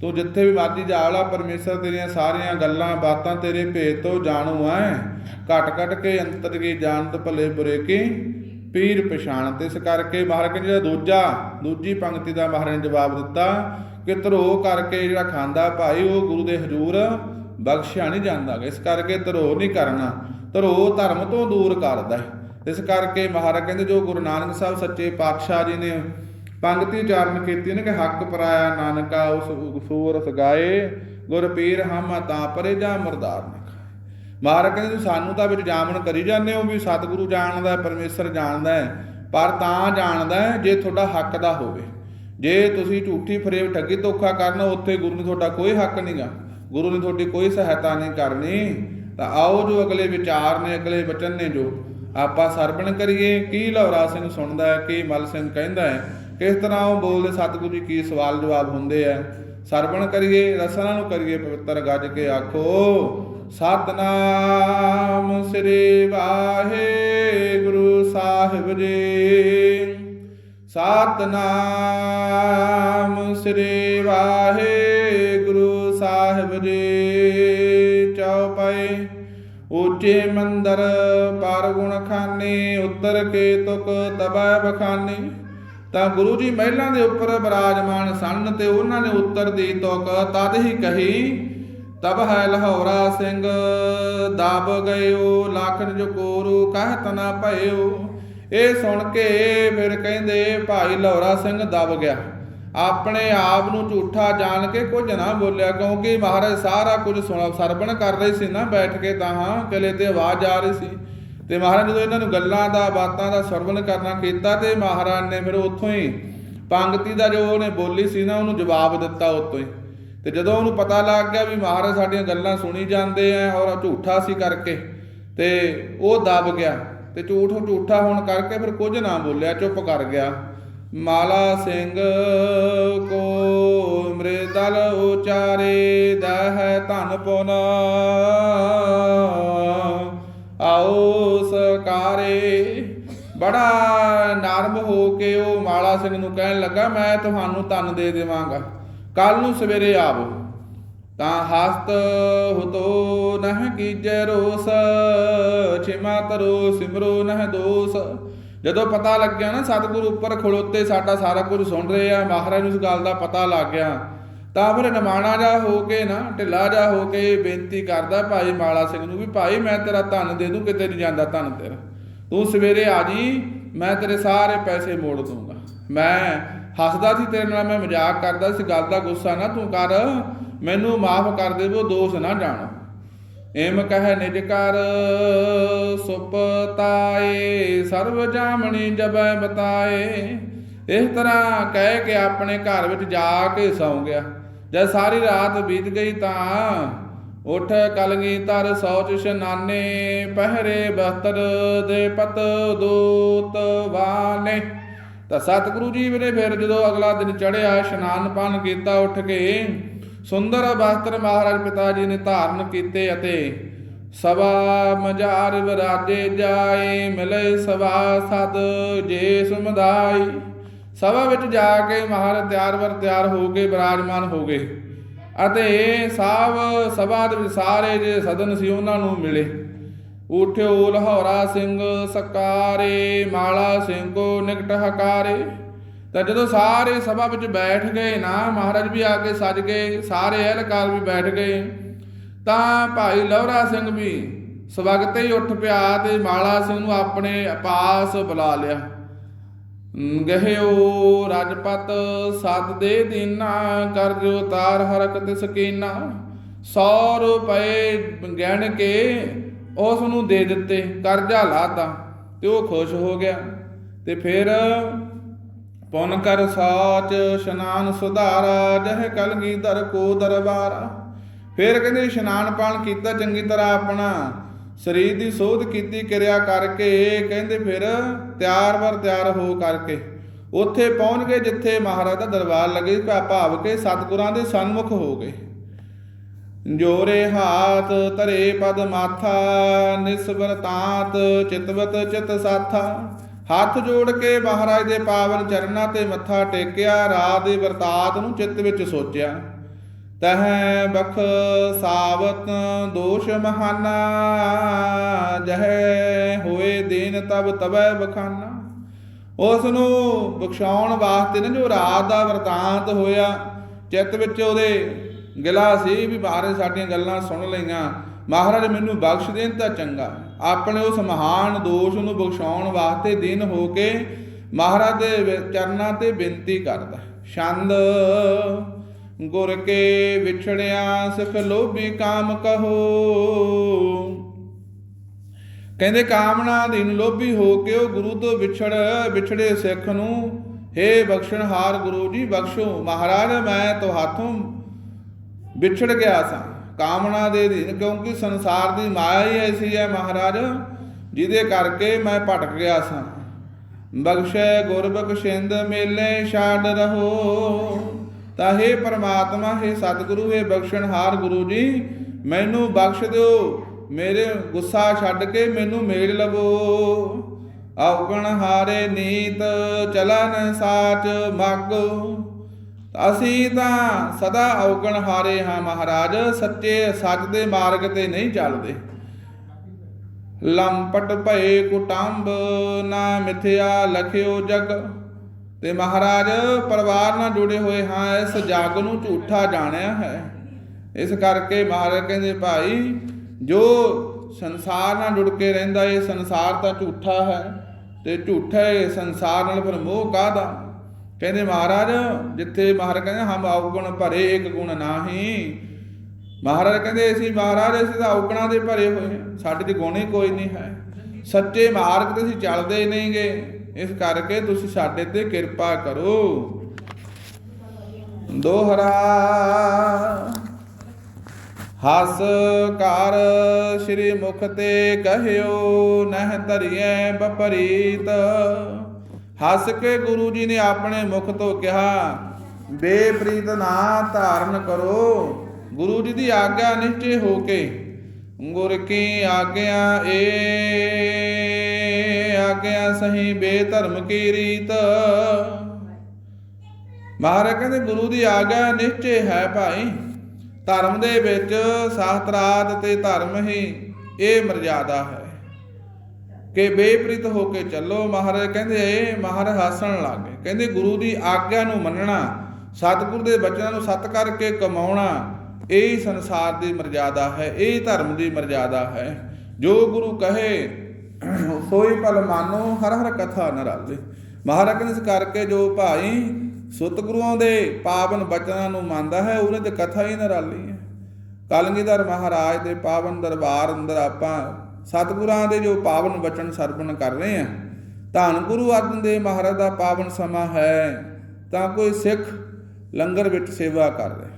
[SPEAKER 1] ਤੂੰ ਜਿੱਥੇ ਵੀ ਮਰਜ਼ੀ ਜਾਵਲਾ ਪਰਮੇਸ਼ਰ ਤੇਰੀਆਂ ਸਾਰੀਆਂ ਗੱਲਾਂ, ਬਾਤਾਂ ਤੇਰੇ ਭੇਦ ਤੋਂ ਜਾਣੂ ਐ। ਘਟ ਘਟ ਕੇ ਅੰਤਰ ਕੀ ਜਾਣਤ ਭਲੇ ਬੁਰੇ ਕੀ? ਪੀਰ ਪਛਾਣ ਤੇ ਇਸ ਕਰਕੇ। ਮਹਾਰਾਜ ਕਹਿੰਦੇ, ਜਿਹੜਾ ਦੂਜਾ, ਦੂਜੀ ਪੰਕਤੀ ਦਾ ਮਹਾਰਾਜ ਨੇ ਜਵਾਬ ਦਿੱਤਾ ਕਿ ਧਰੋ ਕਰਕੇ ਜਿਹੜਾ ਖਾਂਦਾ ਭਾਈ, ਉਹ ਗੁਰੂ ਦੇ ਹਜ਼ੂਰ ਬਖਸ਼ਿਆ ਨਹੀਂ ਜਾਂਦਾ ਗਾ। ਇਸ ਕਰਕੇ ਧਰੋ ਨਹੀਂ ਕਰਨਾ ਧਰੋ ਧਰਮ ਤੋਂ ਦੂਰ ਕਰਦਾ ਹੈ। ਇਸ ਕਰਕੇ ਮਹਾਰਾਜ ਕਹਿੰਦੇ, ਜੋ ਗੁਰੂ ਨਾਨਕ ਸਾਹਿਬ ਸੱਚੇ ਪਾਤਸ਼ਾਹ ਜੀ ਨੇ ਪੰਕਤੀ ਉਚਾਰਨ ਕੀਤੀ ਨੇ ਕਿ ਹੱਕ ਪਰਾਇਆ ਨਾਨਕਾ, ਉਸ ਸੂਰ ਸਗਾਏ ਗੁਰ ਪੀਰ ਹਮ ਤਾਂ ਪਰੇ ਜਾ ਮਰਦਾਰ ਨੇ ਮਹਾਰਾਜ ਕਹਿੰਦੇ, ਤੁਸੀਂ ਸਾਨੂੰ ਤਾਂ ਵਿੱਚ ਜਾਮਣ ਕਰੀ ਜਾਂਦੇ ਹੋ ਵੀ ਸਤਿਗੁਰੂ ਜਾਣਦਾ ਪਰਮੇਸ਼ਰ ਜਾਣਦਾ ਹੈ, ਪਰ ਤਾਂ ਜਾਣਦਾ ਹੈ ਜੇ ਤੁਹਾਡਾ ਹੱਕ ਦਾ ਹੋਵੇ ਜੇ ਤੁਸੀਂ ਝੂਠੀ ਫਰੇਬ ਠੱਗੀ ਧੋਖਾ ਕਰਨਾ, ਉੱਥੇ ਗੁਰੂ ਨੇ ਤੁਹਾਡਾ ਕੋਈ ਹੱਕ ਨਹੀਂਗਾ ਗੁਰੂ ਨੇ ਤੁਹਾਡੀ ਕੋਈ ਸਹਾਇਤਾ ਨਹੀਂ ਕਰਨੀ, ਤਾਂ ਆਓ ਜੋ ਅਗਲੇ ਵਿਚਾਰ ਨੇ, ਅਗਲੇ ਵਚਨ ਨੇ ਜੋ ਆਪਾਂ ਸਰਵਣ ਕਰੀਏ, ਕੀ ਲੌਰਾ ਸਿੰਘ ਸੁਣਦਾ ਹੈ, ਕੀ ਮਲ ਸਿੰਘ ਕਹਿੰਦਾ ਹੈ, ਕਿਸ ਤਰ੍ਹਾਂ ਉਹ ਬੋਲਦੇ, ਸਤਿਗੁਰੂ ਜੀ ਕੀ ਸਵਾਲ ਜਵਾਬ ਹੁੰਦੇ ਆ। ਸਰਵਣ ਕਰੀਏ, ਰਸਨਾ ਨੂੰ ਕਰੀਏ, ਪਵਿੱਤਰ ਗੱਜ ਕੇ ਆਖੋ, ਸਤਨਾਮ ਸ੍ਰੀ ਵਾਹਿਗੁਰੂ ਸਾਹਿਬ ਜੀ। ਸਤਨਾਮ ਸ੍ਰੀ ਵਾਹਿਗੁਰੂ ਸਾਹਿਬ ਜੀ ਚਉਪਈ ਉੱਚੇ ਮੰਦਰ ਪਰ ਗੁਣ ਖਾਨੇ ਉੱਤਰ ਕੇ ਤੁਕ ਤਬੈ ਬਖਾਨੇ। ਤਾਂ ਗੁਰੂ ਜੀ ਮਹਿਲਾਂ ਦੇ ਉੱਪਰ ਬਿਰਾਜਮਾਨ ਸਨ ਤੇ ਉਹਨਾਂ ਨੇ ਉੱਤਰ ਦੀ ਤੁਕ ਤਦ ਹੀ ਕਹੀ, ਤਬ ਹੈ ਲਹੌਰਾ ਸਿੰਘ, ਦਬ ਗਇਓ ਲਖਨ ਜੋ ਕੋਰੂ ਕਹਿਤ ਨਾ ਭਇਓ। ਇਹ ਸੁਣ ਕੇ ਫਿਰ ਕਹਿੰਦੇ, ਭਾਈ ਲਹੌਰਾ ਸਿੰਘ ਦਬ ਗਿਆ। ਆਪਣੇ ਆਪ ਨੂੰ ਝੂਠਾ ਜਾਣ ਕੇ ਕੁਝ ਨਾ ਬੋਲਿਆ, ਕਿਉਂਕਿ ਮਹਾਰਾਜ ਸਾਰਾ ਕੁਝ ਸੁਣਾ, ਸਰਵਣ ਕਰ ਰਹੇ ਸੀ ਨਾ ਬੈਠ ਕੇ ਤਾਂ ਹਾਂ, ਕਿਲੇ ਤੇ ਆਵਾਜ਼ ਆ ਰਹੀ ਸੀ। ਤੇ ਮਹਾਰਾਜ ਜਦੋਂ ਇਹਨਾਂ ਨੂੰ ਗੱਲਾਂ ਦਾ, ਬਾਤਾਂ ਦਾ ਸਰਵਣ ਕਰਨਾ ਕੀਤਾ ਤੇ ਮਹਾਰਾਜ ਨੇ ਫਿਰ ਉੱਥੋਂ ਹੀ ਪੰਗਤੀ ਦਾ ਜੋ ਉਹਨੇ ਬੋਲੀ ਸੀ ਨਾ, ਉਹਨੂੰ ਜਵਾਬ ਦਿੱਤਾ ਉੱਤੋਂ ਹੀ। ਤੇ ਜਦੋਂ ਉਹਨੂੰ ਪਤਾ ਲੱਗ ਗਿਆ ਵੀ ਮਹਾਰਾਜ ਸਾਡੀਆਂ ਗੱਲਾਂ ਸੁਣੀ ਜਾਂਦੇ ਆ ਔਰ ਝੂਠਾ ਸੀ ਕਰਕੇ, ਤੇ ਉਹ ਦਬ ਗਿਆ। ਤੇ ਝੂਠ ਝੂਠਾ ਹੋਣ ਕਰਕੇ ਫਿਰ ਕੁਝ ਨਾ ਬੋਲਿਆ, ਚੁੱਪ ਕਰ ਗਿਆ। ਮਾਲਾ ਸਿੰਘ ਕੋ ਮ੍ਰਿਦਲ ਉਚਾਰੇ ਦਹਿ ਧਨ ਪੁਨ। ਆਓ ਸਕਾਰੇ, ਬੜਾ ਨਰਮ ਹੋ ਕੇ ਉਹ ਮਾਲਾ ਸਿੰਘ ਨੂੰ ਕਹਿਣ ਲੱਗਾ, ਮੈਂ ਤੁਹਾਨੂੰ ਧਨ ਦੇ ਦੇਵਾਂਗਾ ਕੱਲ ਨੂੰ ਸਵੇਰੇ ਆਵੋ। ਤਾਂ ਹਸਤ ਹੁਤੋ ਨਹ ਕੀਜੈ ਰੋਸ ਛਿਮਾ ਤਰੋ ਸਿਮਰੋ ਨਹ ਦੋਸ। ਜਦੋਂ ਪਤਾ ਲੱਗਿਆ ਨਾ ਸਤਿਗੁਰੂ ਉੱਪਰ ਖਲੋਤੇ ਸਾਡਾ ਸਾਰਾ ਕੁਝ ਸੁਣ ਰਹੇ ਆ, ਮਹਾਰਾਜ ਨੂੰ ਇਸ ਗੱਲ ਦਾ ਪਤਾ ਲੱਗ ਗਿਆ। ਤਾਂ ਫਿਰ ਨਿਮਾਣਾ ਜਾ ਹੋ ਕੇ ਨਾ, ਢਿੱਲਾ ਜਾ ਹੋ ਕੇ ਬੇਨਤੀ ਕਰਦਾ, ਭਾਈ ਮਾਲਾ ਸਿੰਘ ਨੂੰ ਵੀ, ਭਾਈ ਮੈਂ ਤੇਰਾ ਧਨ ਦੇ ਦੂੰ, ਕਿਤੇ ਨਹੀਂ ਜਾਂਦਾ ਧਨ ਤੇਰਾ। ਤੂੰ ਸਵੇਰੇ ਆ ਜੀ, ਮੈਂ ਤੇਰੇ ਸਾਰੇ ਪੈਸੇ ਮੋੜ ਦੂੰਗਾ ਮੈਂ ਹੱਸਦਾ ਸੀ, ਤੇਰੇ ਨਾਲ ਮੈਂ ਮਜ਼ਾਕ ਕਰਦਾ ਸੀ ਗੱਲ ਦਾ ਗੁੱਸਾ ਨਾ ਤੂੰ ਕਰ। ਮੈਨੂੰ ਮਾਫ ਕਰ ਦੇਵੋ, ਦੋਸ਼ ਨਾ ਜਾਣੋ। ਏਮ ਕਹੈ ਨਿਜ ਕਰ ਸੁਪਤਾਏ ਸਰਬ ਜਾਮਣੀ ਜਬੈ ਬਤਾਏ ਇਸ ਤਰ੍ਹਾਂ ਕਹਿ ਕੇ ਆਪਣੇ ਘਰ ਵਿੱਚ ਜਾ ਕੇ ਸੌਂ ਗਿਆ। ਜਦ ਸਾਰੀ ਰਾਤ ਬੀਤ ਗਈ ਤਾਂ ਉਠ ਕਲਗੀ ਤਰ ਸੌਚ ਇਸ਼ਨਾਨੇ ਪਹਿਰੇ ਬਹਤਰ ਦੇ ਪਤ ਦੂਤ ਵਾਨੇ ਤਾਂ ਸਤਿਗੁਰੂ ਜੀ ਨੇ ਫਿਰ ਜਦੋਂ ਅਗਲਾ ਦਿਨ ਚੜਿਆ ਇਸ਼ਨਾਨ ਪਾਨ ਕੀਤਾ, ਉੱਠ ਕੇ ਸੁੰਦਰ ਬਸਤਰ ਮਹਾਰਾਜ ਪਿਤਾ ਜੀ ਨੇ ਧਾਰਨ ਕੀਤੇ ਅਤੇ ਸਭਾ ਮਜਾਰ ਵਿਰਾਜੇ ਜਾਏ, ਮਿਲੇ ਸਭਾ ਸਦ ਜੇ ਸਮਦਾਈ। ਸਭਾ ਵਿੱਚ ਜਾ ਕੇ ਮਹਾਰਾਜ ਤਿਆਰ ਵਰ ਤਿਆਰ ਹੋ ਕੇ ਬਿਰਾਜਮਾਨ ਹੋ ਗਏ ਅਤੇ ਸਭ ਸਭਾ ਦੇ ਸਾਰੇ ਜੇ ਸਦਨ ਸੀ ਉਹਨਾਂ ਨੂੰ ਮਿਲੇ। ਉਠਿਓ ਲਹੌਰਾ ਸਿੰਘ ਸਕਾਰੇ, ਮਾਲਾ ਸਿੰਘ ਨਿਕਟ ਹਕਾਰੇ। ਤਾਂ ਜਦੋਂ ਸਾਰੇ ਸਭਾ ਵਿੱਚ ਬੈਠ ਗਏ ਨਾ, ਮਹਾਰਾਜ ਵੀ ਆ ਕੇ ਸੱਜ ਗਏ, ਸਾਰੇ ਅਹਿਲਕਾਰ ਵੀ ਬੈਠ ਗਏ। ਤਾਂ ਭਾਈ ਲਵਰਾ ਸਿੰਘ ਵੀ ਸਵਗਤੇ ਹੀ ਉੱਠ ਪਿਆ ਤੇ ਮਾਲਾ ਸਿੰਘ ਨੂੰ ਆਪਣੇ ਪਾਸ ਬੁਲਾ ਲਿਆ। ਗਹਿਓ ਰਜਪਤ ਸਤ ਦੇ ਦੀਨਾ ਕਰਜੋ ਤਾਰ ਹਰਕਤ ਸਕੀਨਾ 100 ਰੁਪਏ ਗਹਿਣ ਕੇ ਉਸ ਨੂੰ ਦੇ ਦਿੱਤੇ, ਕਰਜ਼ਾ ਲਾਤਾ ਤੇ ਉਹ ਖੁਸ਼ ਹੋ ਗਿਆ। ਤੇ ਫਿਰ ਪੁੰਨ ਕਰ ਸਾਚ, ਇਸ਼ਨਾਨ ਸੁਧਾਰਾ, ਜਹ ਕਲਗੀਧਰ ਕੋ ਦਰਬਾਰਾ। ਫਿਰ ਕਹਿੰਦੇ, ਇਸ਼ਨਾਨ ਪਾਣ ਕੀਤਾ, ਚੰਗੀ ਤਰ੍ਹਾਂ ਆਪਣਾ ਸਰੀਰ ਦੀ ਸੋਧ ਕੀਤੀ, ਕਿਰਿਆ ਕਰਕੇ, ਕਹਿੰਦੇ ਫਿਰ ਤਿਆਰ ਵਰ ਤਿਆਰ ਹੋ ਕਰਕੇ। ਉੱਥੇ ਪਹੁੰਚ ਗਏ, ਜਿੱਥੇ ਮਹਾਰਾਜ ਦਾ ਦਰਬਾਰ ਲੱਗੇ ਭਾਵ ਕੇ ਸਤਿਗੁਰਾਂ ਦੇ ਸਨਮੁਖ ਹੋ ਗਏ। ਜੋਰੇ ਹਾਥ, ਧਰੇ ਪਦ ਮਾਥਾ ਨਿਸਵਰਤਾਤ ਚਿਤਵਤ ਚਿਤ ਸਾਥਾ। ਹੱਥ ਜੋੜ ਕੇ ਮਹਾਰਾਜ ਦੇ ਪਾਵਨ ਚਰਨਾਂ ਤੇ ਮੱਥਾ ਟੇਕਿਆ, ਰਾਤ ਦੇ ਵਰਤਾਤ ਨੂੰ ਚਿੱਤ ਵਿੱਚ ਸੋਚਿਆ। ਤਹ ਬਖ ਸਾਵਤ ਦੋਸ਼ ਮਹਾਨਾ, ਜਹ ਹੋਏ ਦੀਨ ਤਬ ਤਬੈ ਬਖਾਨਾ ਉਸ ਨੂੰ ਬਖਸ਼ਾਉਣ ਵਾਸਤੇ ਨਾ ਜੋ ਰਾਤ ਦਾ ਵਰਤਾਂਤ ਹੋਇਆ, ਚਿੱਤ ਵਿੱਚ ਉਹਦੇ ਗਿਲਾ ਸੀ ਵੀ ਬਾਹਰ ਸਾਡੀਆਂ ਗੱਲਾਂ ਸੁਣ ਲਈਆਂ। ਮਹਾਰਾਜ ਮੈਨੂੰ ਬਖਸ਼ ਦੇਣ ਤਾਂ ਚੰਗਾ। ਆਪਣੇ ਉਸ ਮਹਾਨ ਦੋਸ਼ ਨੂੰ ਬਖਸ਼ਾਉਣ ਵਾਸਤੇ ਦਿਨ ਹੋ ਕੇ ਮਹਾਰਾਜ ਦੇ ਚਰਨਾਂ ਤੇ ਬੇਨਤੀ ਕਰਦਾ ਛੰਦ, ਗੁਰ ਕੇ ਵਿਛੜਿਆ, ਸਿਖ ਲੋਭੀ ਕਾਮ ਕਹੋ। ਕਹਿੰਦੇ, ਕਾਮਨਾ ਅਧੀਨ ਲੋਭੀ ਹੋ ਕੇ ਉਹ ਗੁਰੂ ਤੋਂ ਵਿਛੜ, ਵਿਛੜੇ ਸਿੱਖ ਨੂੰ हे ਬਖਸ਼ਣਹਾਰ ਗੁਰੂ ਜੀ, ਬਖਸ਼ੋ। ਮਹਾਰਾਜ, ਮੈਂ ਤੁਹਾਥੋਂ ਵਿਛੜ ਗਿਆ ਸਾਂ। ਕਾਮਨਾ ਦੇ ਅਧੀਨ ਕਿਉਂਕਿ ਸੰਸਾਰ ਦੀ ਮਾਇਆ ਹੀ ਐਸੀ ਹੈ ਮਹਾਰਾਜ ਜਿਹਦੇ ਕਰਕੇ ਮੈਂ ਭਟਕ ਗਿਆ ਸਾਂ ਬਖਸ਼ੈ ਗੁਰ ਬਖਸ਼ਿੰਦ ਮੇਲੇ ਛਾੜ ਰਹੋ ਤਾਂ हे ਪਰਮਾਤਮਾ हे ਸਤਿਗੁਰੂ हे ਬਖਸ਼ਣਹਾਰ ਗੁਰੂ ਜੀ ਮੈਨੂੰ ਬਖਸ਼ ਦਿਓ ਮੇਰੇ ਗੁੱਸਾ ਛੱਡ ਕੇ ਮੈਨੂੰ ਮੇਲ ਲਵੋ ਔਗਣ ਹਾਰੇ ਨੀਤ ਚਲਨ ਸਾਚ ਮਗ ਅਸੀਂ ਤਾਂ ਸਦਾ ਔਗਣ ਹਾਰੇ ਹਾਂ ਮਹਾਰਾਜ, ਸੱਚੇ ਸੱਚ ਦੇ ਮਾਰਗ ਤੇ ਨਹੀਂ ਚੱਲਦੇ। ਲੰਪਟ ਭਏ ਕੁਟੰਬ ਨਾ ਮਿਥਿਆ ਲਖਿਓ ਜਗ। ਤੇ ਮਹਾਰਾਜ, ਪਰਿਵਾਰ ਨਾਲ ਜੁੜੇ ਹੋਏ ਹਾਂ, ਇਸ ਜਗ ਨੂੰ ਝੂਠਾ ਜਾਣਿਆ ਹੈ। ਇਸ ਕਰਕੇ ਮਹਾਰਾਜ ਕਹਿੰਦੇ, ਭਾਈ, ਜੋ ਸੰਸਾਰ ਨਾਲ ਜੁੜ ਕੇ ਰਹਿੰਦਾ, ਇਹ ਸੰਸਾਰ ਤਾਂ ਝੂਠਾ ਹੈ। ਤੇ ਝੂਠਾ ਇਹ ਸੰਸਾਰ ਨਾਲ ਫਿਰ ਮੋਹ ਕਾਹਦਾ? ਕਹਿੰਦੇ ਮਹਾਰਾਜ, ਜਿੱਥੇ ਮਹਾਰਾਜ ਕਹਿੰਦੇ, ਹਮ ਔਗਣ ਭਰੇ ਇੱਕ ਗੁਣ ਨਾਹੀ। ਮਹਾਰਾਜ ਕਹਿੰਦੇ, ਅਸੀਂ ਮਹਾਰਾਜ, ਅਸੀਂ ਤਾਂ ਔਗਣਾਂ ਦੇ ਭਰੇ ਹੋਏ ਸਾਡੇ ਤੇ ਗੁਣ ਹੀ ਕੋਈ ਨਹੀਂ ਹੈ। ਸੱਚੇ ਮਾਰਗ ਤੇ ਅਸੀਂ ਚੱਲਦੇ ਹੀ ਨਹੀਂਗੇ। ਇਸ ਕਰਕੇ ਤੁਸੀਂ ਸਾਡੇ ਤੇ ਕਿਰਪਾ ਕਰੋ। ਦੋਹਰਾ ਹਸ ਕਰ ਸ੍ਰੀ ਮੁਖ ਤੇ ਕਹਿਓ, ਨਹਿ ਧਰਿਐ ਬਪਰੀਤ। ਹੱਸ ਕੇ ਗੁਰੂ ਜੀ ਨੇ ਆਪਣੇ ਮੁਖ ਤੋਂ ਕਿਹਾ, ਬੇਪ੍ਰੀਤ ਨਾ ਧਾਰਨ ਕਰੋ। ਗੁਰੂ ਜੀ ਦੀ ਆਗਿਆ ਨਿਸ਼ਚੇ ਹੋ ਕੇ, ਗੁਰ ਕੀ ਆਗਿਆ ਏ? ਆਗਿਆ ਸਹੀ ਬੇਧਰਮ ਕੀ ਰੀਤ? ਮਹਾਰਾਜ ਕਹਿੰਦੇ, ਗੁਰੂ ਦੀ ਆਗਿਆ ਨਿਸ਼ਚੇ ਹੈ ਭਾਈ। ਧਰਮ ਦੇ ਵਿੱਚ ਸ਼ਾਸਤਰਾਤ ਤੇ ਧਰਮ ਹੀ ਇਹ ਮਰਜ਼ਾਦਾ ਹੈ। ਕਿ ਬੇਪ੍ਰੀਤ ਹੋ ਕੇ ਚੱਲੋ ਮਹਾਰਾਜ, ਕਹਿੰਦੇ ਏ ਮਹਾਰਾਜ ਹੱਸਣ ਲੱਗੇ ਕਹਿੰਦੇ ਗੁਰੂ ਦੀ ਆਗਿਆ ਨੂੰ ਮੰਨਣਾ, ਸਤਿਗੁਰ ਦੇ ਬਚਨਾਂ ਨੂੰ ਸਤ ਕਰਕੇ ਕਮਾਉਣਾ, ਇਹ ਹੀ ਸੰਸਾਰ ਦੀ ਮਰਜ਼ਾਦਾ ਹੈ, ਇਹ ਹੀ ਧਰਮ ਦੀ ਮਰਜ਼ਾਦਾ ਹੈ। ਜੋ ਗੁਰੂ ਕਹੇ, ਸੋਈ ਪਲ ਮਾਨੋ, ਹਰ ਹਰ ਕਥਾ ਨਰਾਲੇ ਮਹਾਰਾਜ ਨੇ ਇਸ ਕਰਕੇ ਜੋ ਭਾਈ ਸਤਿਗੁਰੂਆਂ ਦੇ ਪਾਵਨ ਬਚਨਾਂ ਨੂੰ ਮੰਨਦਾ ਹੈ, ਉਹਨੇ ਤੇ ਕਥਾ ਹੀ ਨਿਰਾਲੀ ਹੈ। ਕਲਗੀਧਰ ਮਹਾਰਾਜ ਦੇ ਪਾਵਨ ਦਰਬਾਰ ਅੰਦਰ ਆਪਾਂ ਸਤਿਗੁਰਾਂ ਦੇ ਜੋ ਪਾਵਨ ਵਚਨ ਸਰਵਣ ਕਰ ਰਹੇ ਆ ਧੰਨ ਗੁਰੂ ਅਰਜਨ ਦੇਵ ਮਹਾਰਾਜ ਦਾ ਪਾਵਨ ਸਮਾਂ ਹੈ। ਤਾਂ ਕੋਈ ਸਿੱਖ ਲੰਗਰ ਵਿੱਚ ਸੇਵਾ ਕਰ ਰਿਹਾ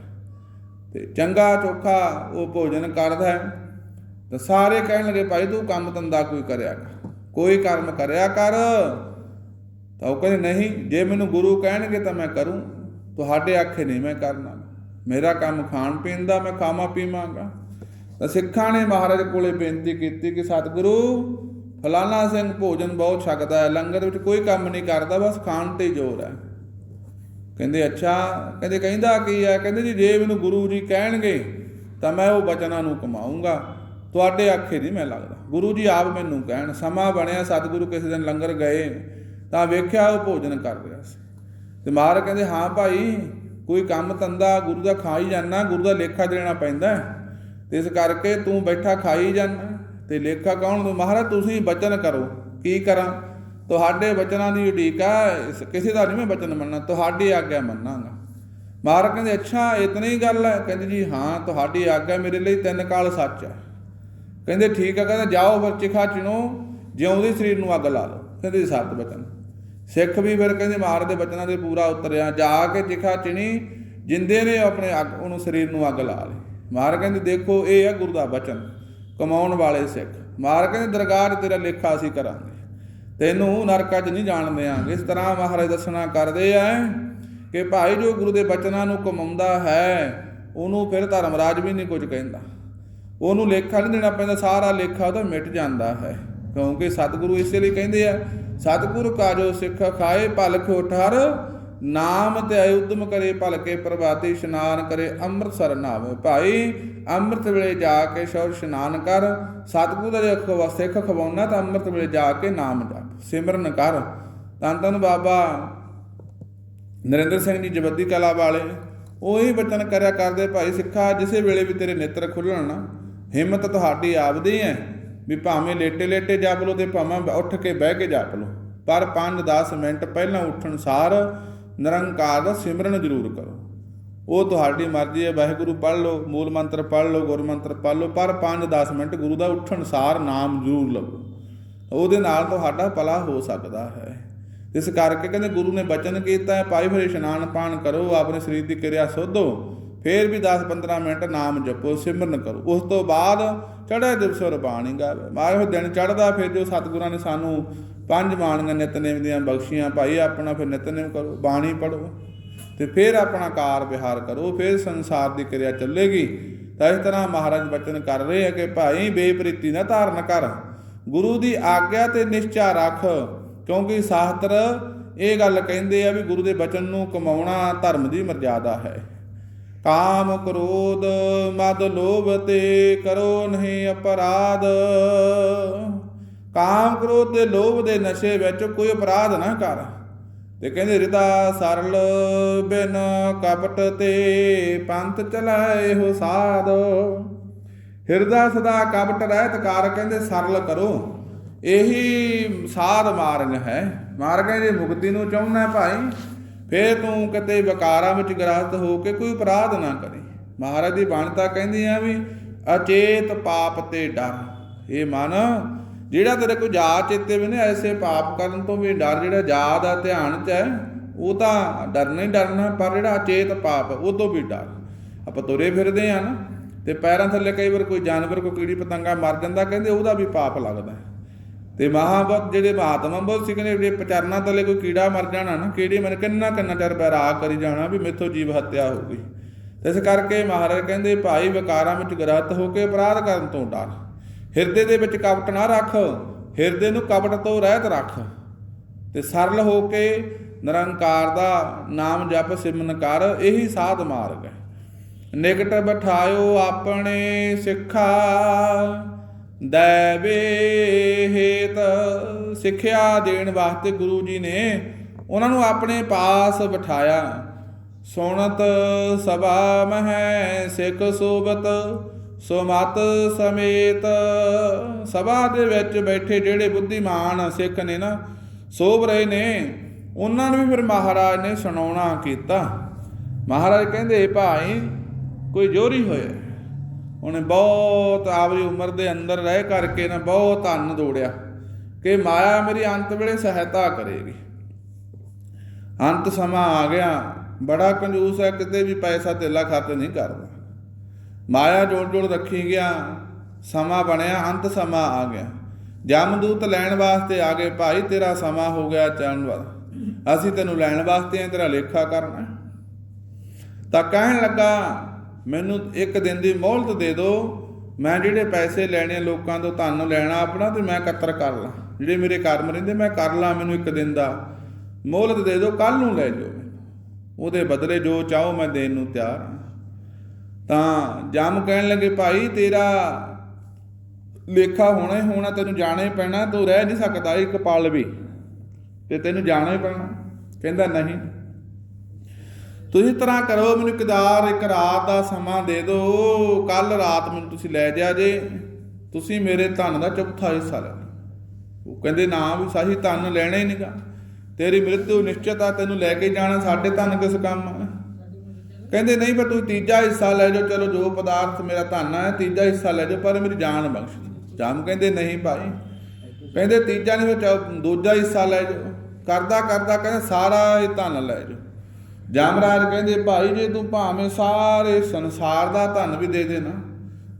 [SPEAKER 1] ਤੇ ਚੰਗਾ ਚੋਖਾ ਉਹ ਭੋਜਨ ਕਰਦਾ ਹੈ। ਤਾਂ ਸਾਰੇ ਕਹਿਣ ਲੱਗੇ, ਭਾਈ ਤੂੰ ਕੰਮ ਧੰਦਾ ਕੋਈ ਕਰਿਆ ਕਰ। ਕੋਈ ਕਰਮ ਕਰਿਆ ਕਰ। ਤਾਂ ਉਹ ਕਹਿੰਦੇ, ਨਹੀਂ, ਜੇ ਮੈਨੂੰ ਗੁਰੂ ਕਹਿਣਗੇ ਤਾਂ ਮੈਂ ਕਰੂੰ। ਤੁਹਾਡੇ ਆਖੇ ਨਹੀਂ ਮੈਂ ਕਰਨਾ। ਮੇਰਾ ਕੰਮ ਖਾਣ ਪੀਣ ਦਾ ਮੈਂ ਖਾਵਾਂ ਪੀਵਾਂਗਾ ਤਾਂ ਸਿੱਖਾਂ ਨੇ ਮਹਾਰਾਜ ਕੋਲੇ ਬੇਨਤੀ ਕੀਤੀ ਕਿ ਸਤਿਗੁਰੂ ਫਲਾਣਾ ਸਿੰਘ ਭੋਜਨ ਬਹੁਤ ਛਕਦਾ ਹੈ, ਲੰਗਰ ਵਿੱਚ ਕੋਈ ਕੰਮ ਨਹੀਂ ਕਰਦਾ, ਬਸ ਖਾਣ ਤੇ ਜ਼ੋਰ ਹੈ। ਕਹਿੰਦੇ, ਅੱਛਾ, ਕਹਿੰਦੇ ਕਹਿੰਦਾ ਕੀ ਹੈ? ਕਹਿੰਦੇ ਜੀ, ਜੇ ਮੈਨੂੰ ਗੁਰੂ ਜੀ ਕਹਿਣਗੇ, ਤਾਂ ਮੈਂ ਉਹ ਬਚਨਾਂ ਨੂੰ ਕਮਾਊਂਗਾ। ਤੁਹਾਡੇ ਆਖੇ ਨਹੀਂ ਮੈਂ ਲੱਗਦਾ। ਗੁਰੂ ਜੀ ਆਪ ਮੈਨੂੰ ਕਹਿਣ, ਸਮਾਂ ਬਣਿਆ, ਸਤਿਗੁਰੂ ਕਿਸੇ ਦਿਨ ਲੰਗਰ ਗਏ, ਤਾਂ ਵੇਖਿਆ ਉਹ ਭੋਜਨ ਕਰ ਰਿਹਾ ਸੀ। ਤੇ ਮਹਾਰਾਜ ਕਹਿੰਦੇ, ਹਾਂ ਭਾਈ, ਕੋਈ ਕੰਮ ਧੰਦਾ ਗੁਰੂ ਦਾ ਖਾ ਹੀ ਜਾਣਾ ਗੁਰੂ ਦਾ ਲੇਖਾ ਦੇਣਾ ਪੈਂਦਾ ਹੈ। ਇਸ ਕਰਕੇ ਤੂੰ ਬੈਠਾ ਖਾਈ ਜਾਂਦਾ ਤੇ ਲੇਖਾ ਕੌਣ ਦੋ ਮਹਾਰਾਜ ਤੁਸੀਂ ਬਚਨ ਕਰੋ। ਕੀ ਕਰਾਂ? ਤੁਹਾਡੇ ਬਚਨਾਂ ਦੀ ਉਡੀਕ ਹੈ, ਇਸ- ਕਿਸੇ ਦਾ ਨਹੀਂ ਮੈਂ ਬਚਨ ਮੰਨਣਾ, ਤੁਹਾਡੀ ਆਗਿਆ ਮੰਨਾਂਗਾ। ਮਹਾਰਾਜ ਕਹਿੰਦੇ, ਅੱਛਾ, ਇਤਨੀ ਗੱਲ ਹੈ। ਕਹਿੰਦੇ ਜੀ, ਹਾਂ, ਤੁਹਾਡੀ ਆਗਿਆ ਮੇਰੇ ਲਈ ਤਿੰਨ ਕਾਲ ਸੱਚ ਹੈ। ਕਹਿੰਦੇ, ਠੀਕ ਹੈ, ਕਹਿੰਦਾ, ਜਾਓ ਫਿਰ ਚਿਖਾ ਚਿਣੋ, ਜਿਉਂਦੇ ਸਰੀਰ ਨੂੰ ਅੱਗ ਲਾ ਲਓ। ਕਹਿੰਦੇ ਸੱਤ ਬਚਨ। ਸਿੱਖ ਵੀ ਫਿਰ ਕਹਿੰਦੇ, ਮਹਾਰਾਜ ਦੇ ਬਚਨਾਂ ਦੇ ਪੂਰਾ ਉਤਰਿਆ। ਜਾ ਕੇ ਚਿਖਾ ਚਿਣੀ, ਜਿੰਦੇ ਨੇ ਆਪਣੇ ਅੱਗ ਉਹਨੂੰ ਸਰੀਰ ਨੂੰ ਅੱਗ ਲਾ ਲਈ। ਮਹਾਰਾਜ ਕਹਿੰਦੇ, ਦੇਖੋ, ਇਹ ਹੈ ਗੁਰੂ ਦਾ ਬਚਨ, ਕਮਾਉਣ ਵਾਲੇ ਸਿੱਖ। ਮਹਾਰਾਜ ਕਹਿੰਦੇ, ਦਰਗਾਹ 'ਚ ਤੇਰਾ ਲੇਖਾ ਅਸੀਂ ਕਰਾਂਗੇ। ਤੈਨੂੰ ਨਰਕਾਂ 'ਚ ਨਹੀਂ ਜਾਣ ਦਿਆਂਗੇ। ਇਸ ਤਰ੍ਹਾਂ ਮਹਾਰਾਜ ਦੱਸਣਾ ਕਰਦੇ ਆ ਕਿ ਭਾਈ ਜੋ ਗੁਰੂ ਦੇ ਬਚਨਾਂ ਨੂੰ ਕਮਾਉਂਦਾ ਹੈ, ਉਹਨੂੰ ਫਿਰ ਧਰਮਰਾਜ ਵੀ ਨਹੀਂ ਕੁਝ ਕਹਿੰਦਾ। ਉਹਨੂੰ ਲੇਖਾ ਨਹੀਂ ਦੇਣਾ ਪੈਂਦਾ, ਸਾਰਾ ਲੇਖਾ ਉਹਦਾ ਮਿਟ ਜਾਂਦਾ ਹੈ। ਕਿਉਂਕਿ ਸਤਿਗੁਰੂ ਇਸੇ ਲਈ ਕਹਿੰਦੇ ਆ, ਸਤਿਗੁਰ ਕਾਜੋ ਸਿੱਖ ਖਾਏ ਭਲਖ ਉਠਾਰ ਨਾਮ ਤੇ ਉਦਮ ਕਰੇ ਭਲਕੇ ਪ੍ਰਭਾਤੇ ਇਸ਼ਨਾਨ ਕਰੇ, ਅੰਮ੍ਰਿਤਸਰ ਨਾਵੇ ਭਾਈ। ਅੰਮ੍ਰਿਤ ਵੇਲੇ ਜਾ ਕੇ ਸ਼ੌਰ ਇਸ਼ਨਾਨ ਕਰ। ਸਤਿਗੁਰੂ ਦਾ ਜੇ ਖਵਾ ਸਿੱਖ ਖਵਾਉਣਾ ਤਾਂ ਅੰਮ੍ਰਿਤ ਵੇਲੇ ਜਾ ਕੇ ਨਾਮ ਜਪ, ਸਿਮਰਨ ਕਰ। ਤਨ ਤਨ ਬਾਬਾ ਨਰਿੰਦਰ ਸਿੰਘ ਜੀ ਜਬੱਦੀ ਕਲਾ ਵਾਲੇ। ਉਹੀ ਬਚਨ ਕਰਿਆ ਕਰਦੇ, ਭਾਈ ਸਿੱਖਾ, ਜਿਸੇ ਵੇਲੇ ਵੀ ਤੇਰੇ ਨੇਤਰ ਖੁੱਲਣ ਨਾ, ਹਿੰਮਤ ਤੁਹਾਡੀ ਆਪਦੀ ਹੈ ਵੀ ਭਾਵੇਂ ਲੇਟੇ ਲੇਟੇ ਜਪ ਲਓ ਤੇ ਭਾਵੇਂ ਉੱਠ ਕੇ ਬਹਿ ਕੇ ਜਪ ਲਓ। ਪਰ 5-10 ਮਿੰਟ ਪਹਿਲਾਂ ਉੱਠਣ ਸਾਰ ਨਿਰੰਕਾਰ ਦਾ ਸਿਮਰਨ ਜ਼ਰੂਰ ਕਰੋ। ਉਹ ਤੁਹਾਡੀ ਮਰਜ਼ੀ ਹੈ, ਵਾਹਿਗੁਰੂ ਪੜ੍ਹ ਲਓ, ਮੂਲ ਮੰਤਰ ਪੜ੍ਹ ਲਓ, ਗੁਰ ਮੰਤਰ ਪੜ੍ਹ ਲਓ, ਪਰ 5-10 ਮਿੰਟ ਗੁਰੂ ਦਾ ਉੱਠਣ ਸਾਰ ਨਾਮ ਜ਼ਰੂਰ ਲਵੋ। ਉਹਦੇ ਨਾਲ ਤੁਹਾਡਾ ਭਲਾ ਹੋ ਸਕਦਾ ਹੈ। ਇਸ ਕਰਕੇ ਕਹਿੰਦੇ ਗੁਰੂ ਨੇ ਬਚਨ ਕੀਤਾ ਹੈ, ਭਾਈ ਫਿਰ ਇਸ਼ਨਾਨ ਪਾਣ ਕਰੋ, ਆਪਣੇ ਸਰੀਰ ਦੀ ਕਿਰਿਆ ਸੋਧੋ। ਫੇਰ ਵੀ 10-15 ਮਿੰਟ ਨਾਮ ਜਪੋ, ਸਿਮਰਨ ਕਰੋ। ਉਸ ਤੋਂ ਬਾਅਦ ਚੜ੍ਹੇ ਦਿਵਸ ਰਬਾਣੀ ਗਾਵੇ। ਮਾਰੇ ਦਿਨ ਚੜ੍ਹਦਾ, ਫਿਰ ਜੋ ਸਤਿਗੁਰਾਂ ਨੇ ਸਾਨੂੰ ਪੰਜ ਬਾਣੀਆਂ, ਨਿਤਨੇਮ ਦੀਆਂ ਬਖਸ਼ੀਆਂ ਭਾਈ ਆਪਣਾ ਫਿਰ ਨਿਤਨੇਮ ਕਰੋ, ਬਾਣੀ ਪੜੋ ਤੇ ਫਿਰ ਆਪਣਾ ਕਾਰ ਵਿਹਾਰ ਕਰੋ, ਫਿਰ ਸੰਸਾਰ ਦੀ ਕਿਰਿਆ ਚੱਲੇਗੀ। ਤਾਂ ਇਸ ਤਰ੍ਹਾਂ ਮਹਾਰਾਜ ਬਚਨ ਕਰ ਰਹੇ ਹੈ ਕਿ ਭਾਈ ਬੇਪ੍ਰੀਤੀ ਨਾ ਧਾਰਨ ਕਰ। ਗੁਰੂ ਦੀ ਆਗਿਆ ਤੇ ਨਿਸ਼ਚਾ ਰੱਖ। ਕਿਉਂਕਿ ਸ਼ਾਸਤਰ ਇਹ ਗੱਲ ਕਹਿੰਦੇ ਆ ਵੀ ਗੁਰੂ ਦੇ ਬਚਨ ਨੂੰ ਕਮਾਉਣਾ ਧਰਮ ਦੀ ਮਰਜ਼ਾਦਾ ਹੈ। ਕਾਮ ਕ੍ਰੋਧ ਮਦ ਲੋਭ ਤੇ ਕਰੋ ਨਹੀਂ ਅਪਰਾਧ। ਕਾਮ ਕ੍ਰੋਧ ਤੇ ਲੋਭ ਦੇ ਨਸ਼ੇ ਵਿੱਚ ਕੋਈ ਅਪਰਾਧ ਨਾ ਕਰ। ਤੇ ਕਹਿੰਦੇ ਹਿਰਦਾ ਸਰਲ ਬਿਨ ਕਪਟ ਤੇ ਪੰਥ ਚਲਾਏ ਹੋ ਸਾਧ। ਹਿਰਦਾ ਸਦਾ ਕਪਟ ਰਹਿਤ ਕਾਰ ਕਹਿੰਦੇ ਸਰਲ ਕਰੋ। ਇਹੀ ਸਾਧ ਮਾਰਗ ਹੈ। ਮਾਰਗ ਹੈ ਜੇ ਮੁਕਤੀ ਨੂੰ ਚਾਹੁੰਦਾ ਭਾਈ। ਫੇਰ ਤੂੰ ਕਿਤੇ ਵਿਕਾਰਾਂ ਵਿੱਚ ਗ੍ਰਸਤ ਹੋ ਕੇ ਕੋਈ ਅਪਰਾਧ ਨਾ ਕਰੀ। ਮਹਾਰਾਜ ਦੀ ਬਾਣੀ ਤਾਂ ਕਹਿੰਦੀ ਆ ਵੀ ਅਚੇਤ ਪਾਪ ਤੇ ਡਰ। ਇਹ ਮਨ, ਜਿਹੜਾ ਤੇਰੇ ਕੋਈ ਯਾਦ ਚੇਤੇ ਵੀ ਨੇ ਐਸੇ ਪਾਪ ਕਰਨ ਤੋਂ ਵੀ ਡਰ, ਜਿਹੜਾ ਯਾਦ ਆ ਧਿਆਨ ਚ ਹੈ, ਉਹ ਤਾਂ ਡਰਨਾ ਹੀ ਡਰਨਾ, ਪਰ ਜਿਹੜਾ ਅਚੇਤ ਪਾਪ, ਉਹ ਤੋਂ ਵੀ ਡਰ। ਆਪਾਂ ਤੁਰੇ ਫਿਰਦੇ ਆ ਨਾ, ਤੇ ਪੈਰਾਂ ਥੱਲੇ ਕਈ ਵਾਰ ਕੋਈ ਜਾਨਵਰ, ਕੋਈ ਕੀੜੀ ਪਤੰਗਾ ਮਰ ਜਾਂਦਾ, ਕਹਿੰਦੇ ਉਹਦਾ ਵੀ ਪਾਪ ਲੱਗਦਾ ਤੇ ਮਹਾਬਤ ਜਿਹੜੇ ਮਹਾਤਮਾ, ਬਹੁਤ ਸੀ ਕਹਿੰਦੇ ਜਿਹੜੇ ਪਚਰਨਾ ਤਲੇ ਕੋਈ ਕੀੜਾ ਮਰ ਜਾਣਾ ਨਾ ਕੀੜੇ ਮਨ ਕਿੰਨਾ ਕਿੰਨਾ ਚਿਰ ਬੈਰਾਗ ਕਰੀ ਜਾਣਾ ਵੀ ਮੇਥੋਂ ਜੀਵ ਹੱਤਿਆ ਹੋ ਗਈ। ਇਸ ਕਰਕੇ ਮਹਾਰਾਜ ਕਹਿੰਦੇ, ਭਾਈ ਵਿਕਾਰਾਂ ਵਿੱਚ ਗ੍ਰਸਤ ਹੋ ਕੇ ਅਪਰਾਧ ਕਰਨ ਤੋਂ ਡਰ। ਹਿਰਦੇ ਦੇ ਵਿੱਚ ਕਪਟ ਨਾ ਰੱਖ, ਹਿਰਦੇ ਨੂੰ ਕਪਟ ਤੋਂ ਰਹਿਤ ਰੱਖ। ਤੇ ਸਰਲ ਹੋ ਕੇ ਨਿਰੰਕਾਰ ਦਾ ਨਾਮ ਜਪ ਸਿਮਨ ਕਰ, ਇਹੀ ਸਾਧ ਮਾਰਗ ਹੈ। ਨਿਕਟ ਬਿਠਾਇਓ ਆਪਣੇ ਸਿੱਖਾ ਦੈਵੇ ਸਿੱਖਿਆ ਦੇਣ ਵਾਸਤੇ ਗੁਰੂ ਜੀ ਨੇ ਉਹਨਾਂ ਨੂੰ ਆਪਣੇ ਪਾਸ ਬਿਠਾਇਆ। ਸੁਣਤ ਸਭਾ ਮਹਿ ਸਿੱਖ ਸੋਬਤ ਸੁਮਤ ਸਮੇਤ ਸਭਾ ਦੇ ਵਿੱਚ ਬੈਠੇ ਜਿਹੜੇ ਬੁੱਧੀਮਾਨ ਸਿੱਖ ਨੇ ਨਾ, ਸੋਭ ਰਹੇ ਨੇ। ਉਹਨਾਂ ਨੂੰ ਵੀ ਫਿਰ ਮਹਾਰਾਜ ਨੇ ਸੁਣਾਉਣਾ ਕੀਤਾ। ਮਹਾਰਾਜ ਕਹਿੰਦੇ, ਭਾਈ, ਕੋਈ ਜੋਰੀ ਹੋਇਆ? ਉਹਨੇ ਬਹੁਤ ਆਪਣੀ ਉਮਰ ਦੇ ਅੰਦਰ ਰਹਿ ਕਰਕੇ ਨਾ ਬਹੁਤ ਅੰਨ ਦੋੜਿਆ ਕਿ ਮਾਇਆ ਮੇਰੀ ਅੰਤ ਵੇਲੇ ਸਹਾਇਤਾ ਕਰੇਗੀ। ਅੰਤ ਸਮਾਂ ਆ ਗਿਆ, ਬੜਾ ਕੰਜੂਸ ਹੈ, ਕਿਤੇ ਵੀ ਪੈਸਾ ਤੇਲਾ ਖਰਚ ਨਹੀਂ ਕਰਦਾ। ਮਾਇਆ ਜੋੜ ਜੋੜ ਰੱਖੀ ਗਿਆ, ਸਮਾਂ ਬਣਿਆ, ਅੰਤ ਸਮਾਂ ਆ ਗਿਆ। ਜਮਦੂਤ ਲੈਣ ਵਾਸਤੇ ਆ ਗਏ, ਭਾਈ ਤੇਰਾ ਸਮਾਂ ਹੋ ਗਿਆ ਚੜਨ ਵਾਲਾ। ਅਸੀਂ ਤੈਨੂੰ ਲੈਣ ਵਾਸਤੇ ਆ, ਤੇਰਾ ਲੇਖਾ ਕਰਨਾ ਤਾਂ ਕਹਿਣ ਲੱਗਾ ਮੈਨੂੰ ਇੱਕ ਦਿਨ ਦੀ ਮੋਹਲਤ ਦੇ ਦਿਓ। ਮੈਂ ਜਿਹੜੇ ਪੈਸੇ ਲੈਣੇ ਲੋਕਾਂ ਤੋਂ, ਤੁਹਾਨੂੰ ਲੈਣਾ ਆਪਣਾ ਤੇ ਮੈਂ ਇਕੱਤਰ ਕਰ ਲਾਂ। ਜਿਹੜੇ ਮੇਰੇ ਕਰਮ ਰਹਿੰਦੇ ਮੈਂ ਕਰ ਲਾਂ ਮੈਨੂੰ ਇੱਕ ਦਿਨ ਦਾ। ਮੋਹਲਤ ਦੇ ਦਿਓ ਕੱਲ ਨੂੰ ਲੈ ਜਾਓ ਉਹਦੇ ਬਦਲੇ ਜੋ ਚਾਹੋ ਮੈਂ ਦੇਣ ਨੂੰ ਤਿਆਰ ਹਾਂ। ਤਾਂ ਜਮ ਕਹਿਣ ਲੱਗੇ, ਭਾਈ, ਤੇਰਾ ਲੇਖਾ ਹੋਣਾ ਹੀ ਹੋਣਾ, ਤੈਨੂੰ ਜਾਣਾ ਹੀ ਪੈਣਾ, ਤੂੰ ਰਹਿ ਨਹੀਂ ਸਕਦਾ, ਇੱਕ ਪਲ ਵੀ। ਤੇ ਤੈਨੂੰ ਜਾਣਾ ਹੀ ਪੈਣਾ। ਕਹਿੰਦਾ, ਨਹੀਂ। ਤੁਸੀਂ ਤਰ੍ਹਾਂ ਕਰੋ, ਮੈਨੂੰ ਕਿਦਾਰ ਇੱਕ ਰਾਤ ਦਾ ਸਮਾਂ ਦੇ ਦਿਓ। ਕੱਲ ਰਾਤ ਮੈਨੂੰ ਤੁਸੀਂ ਲੈ ਜਾ ਜੇ। ਤੁਸੀਂ ਮੇਰੇ ਧਨ ਦਾ ਚੌਥਾ ਹਿੱਸਾ ਲੈਣਾ ਉਹ ਕਹਿੰਦੇ, ਨਾ ਵੀ ਸਾਹੀ, ਧਨ ਲੈਣਾ ਹੀ ਨਹੀਂਗਾ ਤੇਰੀ ਮ੍ਰਿਤੂ ਨਿਸ਼ਚਿਤ ਆ, ਤੈਨੂੰ ਲੈ ਕੇ ਜਾਣਾ, ਸਾਡੇ ਧਨ ਕਿਸ ਕੰਮ ਕਹਿੰਦੇ, ਨਹੀਂ, ਪਰ ਤੂੰ ਤੀਜਾ ਹਿੱਸਾ ਲੈ ਜਾਓ। ਚਲੋ, ਜੋ ਪਦਾਰਥ ਮੇਰਾ ਧਨ ਹੈ ਤੀਜਾ ਹਿੱਸਾ ਲੈ ਜਾਓ, ਪਰ ਮੇਰੀ ਜਾਨ ਬਖਸ਼ ਦਿਓ। ਜਾਮ ਕਹਿੰਦੇ, ਨਹੀਂ ਭਾਈ। ਕਹਿੰਦੇ, ਤੀਜਾ ਨਹੀਂ, ਫਿਰ ਦੂਜਾ ਹਿੱਸਾ ਲੈ ਜਾਓ। ਕਰਦਾ ਕਰਦਾ ਕਹਿੰਦੇ, ਸਾਰਾ ਇਹ ਧਨ ਲੈ ਜਾਓ। ਜਾਮਰਾਜ ਕਹਿੰਦੇ, ਭਾਈ ਜੇ ਤੂੰ ਭਾਵੇਂ ਸਾਰੇ ਸੰਸਾਰ ਦਾ ਧਨ ਵੀ ਦੇ ਦੇਣਾ,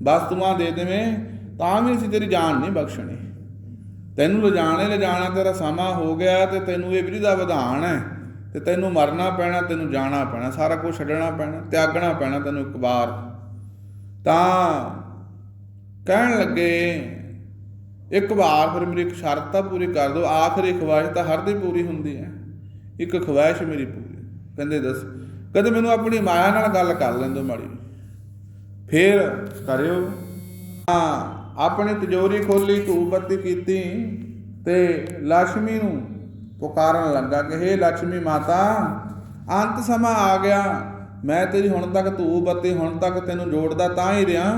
[SPEAKER 1] ਵਸਤੂਆਂ ਦੇ ਦੇਵੇਂ, ਤਾਂ ਵੀ ਅਸੀਂ ਤੇਰੀ ਜਾਨ ਨਹੀਂ ਬਖਸ਼ਣੀ। ਤੈਨੂੰ ਲਿਜਾਣੇ ਲਿਜਾਣਾ ਤੇਰਾ ਸਮਾਂ ਹੋ ਗਿਆ ਤੇ ਤੈਨੂੰ ਇਹ ਵਿਧੀ ਦਾ ਵਿਧਾਨ ਹੈ ਤੇ ਤੈਨੂੰ ਮਰਨਾ ਪੈਣਾ, ਤੈਨੂੰ ਜਾਣਾ ਪੈਣਾ, ਸਾਰਾ ਕੁਝ ਛੱਡਣਾ ਪੈਣਾ, ਤਿਆਗਣਾ ਪੈਣਾ ਤੈਨੂੰ ਇੱਕ ਵਾਰ। ਤਾਂ ਕਹਿਣ ਲੱਗੇ, ਇੱਕ ਵਾਰ ਫਿਰ ਮੇਰੀ ਇੱਕ ਸ਼ਰਤ ਤਾਂ ਪੂਰੀ ਕਰ ਦਿਓ, ਆਖਰੀ ਖਵਾਇਸ਼ ਤਾਂ ਹਰ ਦੀ ਪੂਰੀ ਹੁੰਦੀ ਹੈ। ਇੱਕ ਖਵਾਇਸ਼ ਮੇਰੀ ਪੂਰੀ ਕਹਿੰਦੇ ਦੱਸ, ਕਦੇ ਮੈਨੂੰ ਆਪਣੀ ਮਾਇਆ ਨਾਲ ਗੱਲ ਕਰ ਲੈਂਦੋ ਮਾੜੀ ਫੇਰ ਕਰਿਓ। ਹਾਂ, ਆਪਣੀ ਤਜੋਰੀ ਖੋਲੀ, ਧੂਪ ਬੱਤੀ ਕੀਤੀ ਤੇ ਲక్ష్ਮੀ ਨੂੰ ਪੁਕਾਰਨ ਲੱਗਾ ਕਿ हे ਲక్ష్ਮੀ ਮਾਤਾ, ਅੰਤ ਸਮਾਂ ਆ ਗਿਆ। ਮੈਂ ਤੇਰੀ ਹੁਣ ਤੱਕ ਧੂਪ ਬੱਤੀ, ਹੁਣ ਤੱਕ ਤੈਨੂੰ ਜੋੜਦਾ ਤਾਂ ਹੀ ਰਿਆਂ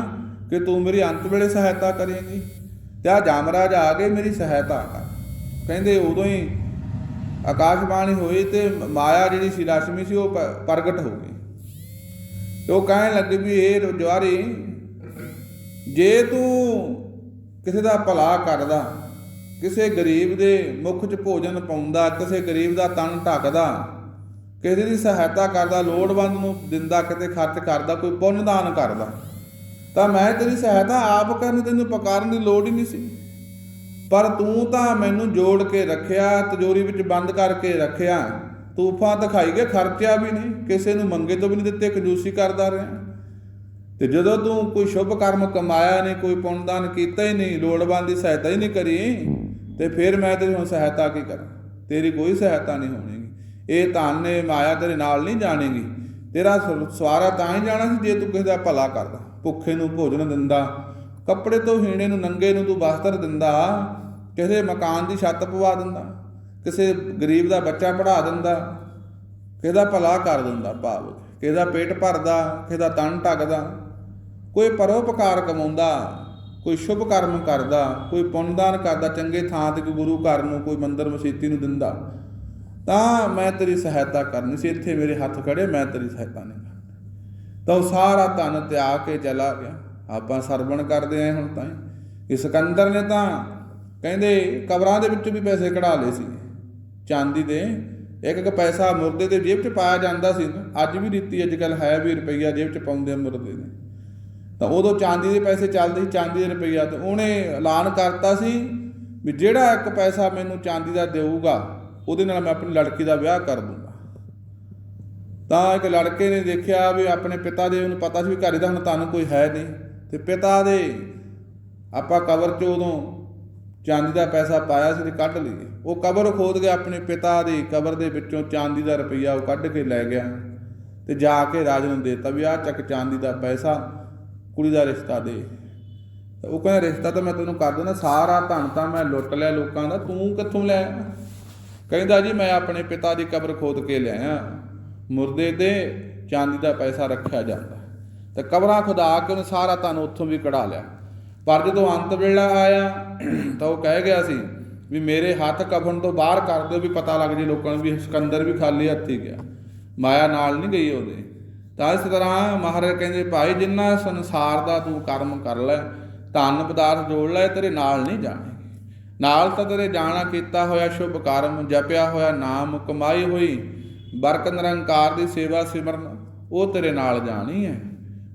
[SPEAKER 1] ਕਿ ਤੂੰ ਮੇਰੀ ਅੰਤ ਵੇਲੇ ਸਹਾਇਤਾ ਕਰੇਂਗੀ। ਤੇ ਆ ਜਾਮਰਾਜ ਆ ਗਏ ਮੇਰੀ ਸਹਾਇਤਾ ਕਰ। ਕਹਿੰਦੇ ਉਦੋਂ ਹੀ ਆਕਾਸ਼ਬਾਣੀ ਹੋਈ ਤੇ ਮਾਇਆ ਜਿਹੜੀ ਸੀ ਲక్ష్ਮੀ ਸੀ ਉਹ ਪ- ਪ੍ਰਗਟ ਹੋ ਗਈ। ਤੇ ਉਹ ਕਹਿਣ ਲੱਗੇ ਵੀ ਇਹ ਜਵਾਰੀ, ਜੇ ਤੂੰ ਕਿਸੇ ਦਾ ਭਲਾ ਕਰਦਾ, ਕਿਸੇ ਗਰੀਬ ਦੇ ਮੁਖ 'ਚ ਭੋਜਨ ਪਾਉਂਦਾ, ਕਿਸੇ ਗਰੀਬ ਦਾ ਤਨ ਢੱਕਦਾ, ਕਿਸੇ ਦੀ ਸਹਾਇਤਾ ਕਰਦਾ, ਲੋੜਵੰਦ ਨੂੰ ਦਿੰਦਾ, ਕਿਤੇ ਖਰਚ ਕਰਦਾ, ਕੋਈ ਪੁੰਨ ਦਾਨ ਕਰਦਾ, ਤਾਂ ਮੈਂ ਤੇਰੀ ਸਹਾਇਤਾ ਆਪ ਕਰਨ ਤੈਨੂੰ ਪੁਕਾਰਨ ਦੀ ਲੋੜ ਹੀ ਨਹੀਂ ਸੀ। ਪਰ ਤੂੰ ਤਾਂ ਮੈਨੂੰ ਜੋੜ ਕੇ ਰੱਖਿਆ, ਤਜੋਰੀ ਵਿੱਚ ਬੰਦ ਕਰਕੇ ਰੱਖਿਆ। ਤੂਫਾਂ ਦਿਖਾਈ ਗਿਆ ਖਰਚਿਆ ਵੀ ਨਹੀਂ। ਕਿਸੇ ਨੂੰ ਮੰਗੇ ਤੋਂ ਵੀ ਨਹੀਂ ਦਿੱਤੇ, ਕੰਜੂਸੀ ਕਰਦਾ ਰਿਹਾ। ਤੇ ਜਦੋਂ ਤੂੰ ਕੋਈ ਸ਼ੁਭ ਕਰਮ ਕਮਾਇਆ ਨਹੀਂ, ਕੋਈ ਪੁੰਨਦਾਨ ਕੀਤਾ ਹੀ ਨਹੀਂ, ਲੋੜਵੰਦ ਦੀ ਸਹਾਇਤਾ ਹੀ ਨਹੀਂ ਕਰੀ, ਤੇ ਫਿਰ ਮੈਂ ਤੇਰੀ ਹੁਣ ਸਹਾਇਤਾ ਕੀ ਕਰਾਂ? ਤੇਰੀ ਕੋਈ ਸਹਾਇਤਾ ਨਹੀਂ ਹੋਣੀਗੀ ਇਹ ਧਨ ਨੇ ਮਾਇਆ ਤੇਰੇ ਨਾਲ ਨਹੀਂ ਜਾਣੇਗੀ। ਤੇਰਾ ਸਵਾਰਾ ਤਾਂ ਹੀ ਜਾਣਾ ਸੀ ਜੇ ਤੂੰ ਕਿਸੇ ਦਾ ਭਲਾ ਕਰਦਾ। ਭੁੱਖੇ ਨੂੰ ਭੋਜਨ ਦਿੰਦਾ। ਕੱਪੜੇ ਤੋਂ ਹੀਣੇ ਨੂੰ ਨੰਗੇ ਨੂੰ ਤੂੰ ਵਸਤਰ ਦਿੰਦਾ, ਕਿਸੇ ਮਕਾਨ ਦੀ ਛੱਤ ਪਵਾ ਦਿੰਦਾ, ਕਿਸੇ ਗਰੀਬ ਦਾ ਬੱਚਾ ਪੜ੍ਹਾ ਦਿੰਦਾ ਕਿਸੇ ਦਾ ਭਲਾ ਕਰ ਦਿੰਦਾ ਭਾਵ ਕਿਸੇ ਦਾ ਪੇਟ ਭਰਦਾ ਕਿਸੇ ਦਾ ਤਨ ਢੱਕਦਾ, ਕੋਈ ਪਰਉਪਕਾਰ ਕਮਾਉਂਦਾ, ਕੋਈ ਸ਼ੁਭ ਕਰਮ ਕਰਦਾ, ਕੋਈ ਪੁੰਨਦਾਨ ਕਰਦਾ, ਚੰਗੇ ਥਾਂ ਤੇ ਕੋਈ ਗੁਰੂ ਘਰ ਨੂੰ, ਕੋਈ ਮੰਦਰ ਮਸੀਤੀ ਨੂੰ ਦਿੰਦਾ, ਤਾਂ ਮੈਂ ਤੇਰੀ ਸਹਾਇਤਾ ਕਰਨੀ ਸੀ, ਇੱਥੇ ਮੇਰੇ ਹੱਥ ਖੜੇ, ਮੈਂ ਤੇਰੀ ਸਹਾਇਤਾ ਨਹੀਂ ਕਰਨੀ। ਤਾਂ ਉਹ ਸਾਰਾ ਧਨ ਤਿਆਗ ਕੇ ਚਲਾ ਗਿਆ। ਆਪਾਂ ਸਰਵਣ ਕਰਦੇ ਆਂ ਹੁਣ ਤਾਂ ਹੀ। ਇਸ ਸਿਕੰਦਰ ਨੇ ਤਾਂ ਕਹਿੰਦੇ ਕਬਰਾਂ ਦੇ ਵਿੱਚ ਵੀ ਪੈਸੇ ਕਢਾ ਲਏ ਸੀ। ਚਾਂਦੀ ਦੇ ਇੱਕ ਇੱਕ ਪੈਸਾ ਮੁਰਦੇ ਦੇ ਜੇਬ 'ਚ ਪਾਇਆ ਜਾਂਦਾ ਸੀ। ਅੱਜ ਵੀ ਦਿੱਤੀ ਅੱਜ ਕੱਲ ਹੈ ਵੀ ਰੁਪਈਆ ਜੇਬ 'ਚ ਪਾਉਂਦੇ ਮੁਰਦੇ ਨੇ। ਤਾਂ ਉਦੋਂ ਚਾਂਦੀ ਦੇ ਪੈਸੇ ਚੱਲਦੇ ਸੀ, ਚਾਂਦੀ ਦੇ ਰੁਪਈਆ। ਤੇ ਉਹਨੇ ਐਲਾਨ ਕਰਤਾ ਸੀ ਵੀ ਜਿਹੜਾ ਇੱਕ ਪੈਸਾ ਮੈਨੂੰ ਚਾਂਦੀ ਦਾ ਦੇਊਗਾ, ਉਹਦੇ ਨਾਲ ਮੈਂ ਆਪਣੀ ਲੜਕੀ ਦਾ ਵਿਆਹ ਕਰ ਦੂੰਗਾ। ਤਾਂ ਇੱਕ ਲੜਕੇ ਨੇ ਦੇਖਿਆ ਵੀ ਆਪਣੇ ਪਿਤਾ ਦੇ ਉਹਨੂੰ ਪਤਾ ਸੀ ਵੀ ਘਰੇ ਦਾ ਹੁਣ ਤੁਹਾਨੂੰ ਕੋਈ ਹੈ ਨਹੀਂ। ਤੇ ਪਿਤਾ ਦੇ ਆਪਾਂ ਕਬਰ 'ਚ ਉਦੋਂ ਚਾਂਦੀ ਦਾ ਪੈਸਾ ਪਾਇਆ ਸੀ ਤੇ ਕੱਢ ਲਈਏ। ਉਹ ਕਬਰ ਖੋਦ ਕੇ ਆਪਣੇ ਪਿਤਾ ਦੀ ਕਬਰ ਦੇ ਵਿੱਚੋਂ ਚਾਂਦੀ ਦਾ ਰੁਪਈਆ ਉਹ ਕੱਢ ਕੇ ਲੈ ਗਿਆ ਤੇ ਜਾ ਕੇ ਰਾਜ ਨੂੰ ਦੇਤਾ ਵੀ ਆਹ ਚੱਕ ਚਾਂਦੀ ਦਾ ਪੈਸਾ ਕੁੜੀ ਦਾ ਰਿਸ਼ਤਾ ਦੇ। ਉਹ ਕਹਿੰਦਾ, ਰਿਸ਼ਤਾ ਤਾਂ ਮੈਂ ਤੈਨੂੰ ਕਰ ਦਿੰਦਾ, ਸਾਰਾ ਧਨ ਤਾਂ ਮੈਂ ਲੁੱਟ ਲਿਆ ਲੋਕਾਂ ਦਾ, ਤੂੰ ਕਿੱਥੋਂ ਲੈ ਕਹਿੰਦਾ ਜੀ, ਮੈਂ ਆਪਣੇ ਪਿਤਾ ਦੀ ਕਬਰ ਖੋਦ ਕੇ ਲਿਆਇਆ ਮੁਰਦੇ ਤੇ ਚਾਂਦੀ ਦਾ ਪੈਸਾ ਰੱਖਿਆ ਜਾਂਦਾ। ਤੇ ਕਬਰਾਂ ਖੁਦਾ ਕੇ ਉਹਨੇ ਸਾਰਾ ਧਨ ਉੱਥੋਂ ਵੀ ਕਢਾ ਲਿਆ। ਪਰ ਜਦੋਂ ਅੰਤ ਵੇਲਾ ਆਇਆ, ਤਾਂ ਉਹ ਕਹਿ ਗਿਆ ਸੀ ਵੀ ਮੇਰੇ ਹੱਥ ਕਫਨ ਤੋਂ ਬਾਹਰ ਕਰ ਦਿਓ ਵੀ ਪਤਾ ਲੱਗ ਜੇ ਲੋਕਾਂ ਨੂੰ ਵੀ ਸਿਕੰਦਰ ਵੀ ਖਾਲੀ ਹੱਥੀ ਗਿਆ। ਮਾਇਆ ਨਾਲ ਨਹੀਂ ਗਈ ਉਹਦੇ। ਤਾਂ ਇਸ ਤਰ੍ਹਾਂ ਮਹਾਰਾਜ ਕਹਿੰਦੇ, ਭਾਈ, ਜਿੰਨਾ ਸੰਸਾਰ ਦਾ ਤੂੰ ਕਰਮ ਕਰ ਲੈ, ਧਨ ਪਦਾਰਥ ਜੋੜ ਲੈ, ਤੇਰੇ ਨਾਲ ਨਹੀਂ ਜਾਣਗੇ ਨਾਲ ਤਾਂ ਤੇਰੇ ਜਾਣਾ ਕੀਤਾ ਹੋਇਆ ਸ਼ੁਭ ਕਰਮ, ਜਪਿਆ ਹੋਇਆ ਨਾਮ, ਕਮਾਈ ਹੋਈ ਬਰਕ ਨਿਰੰਕਾਰ ਦੀ ਸੇਵਾ ਸਿਮਰਨ, ਉਹ ਤੇਰੇ ਨਾਲ ਜਾਣੀ ਹੈ।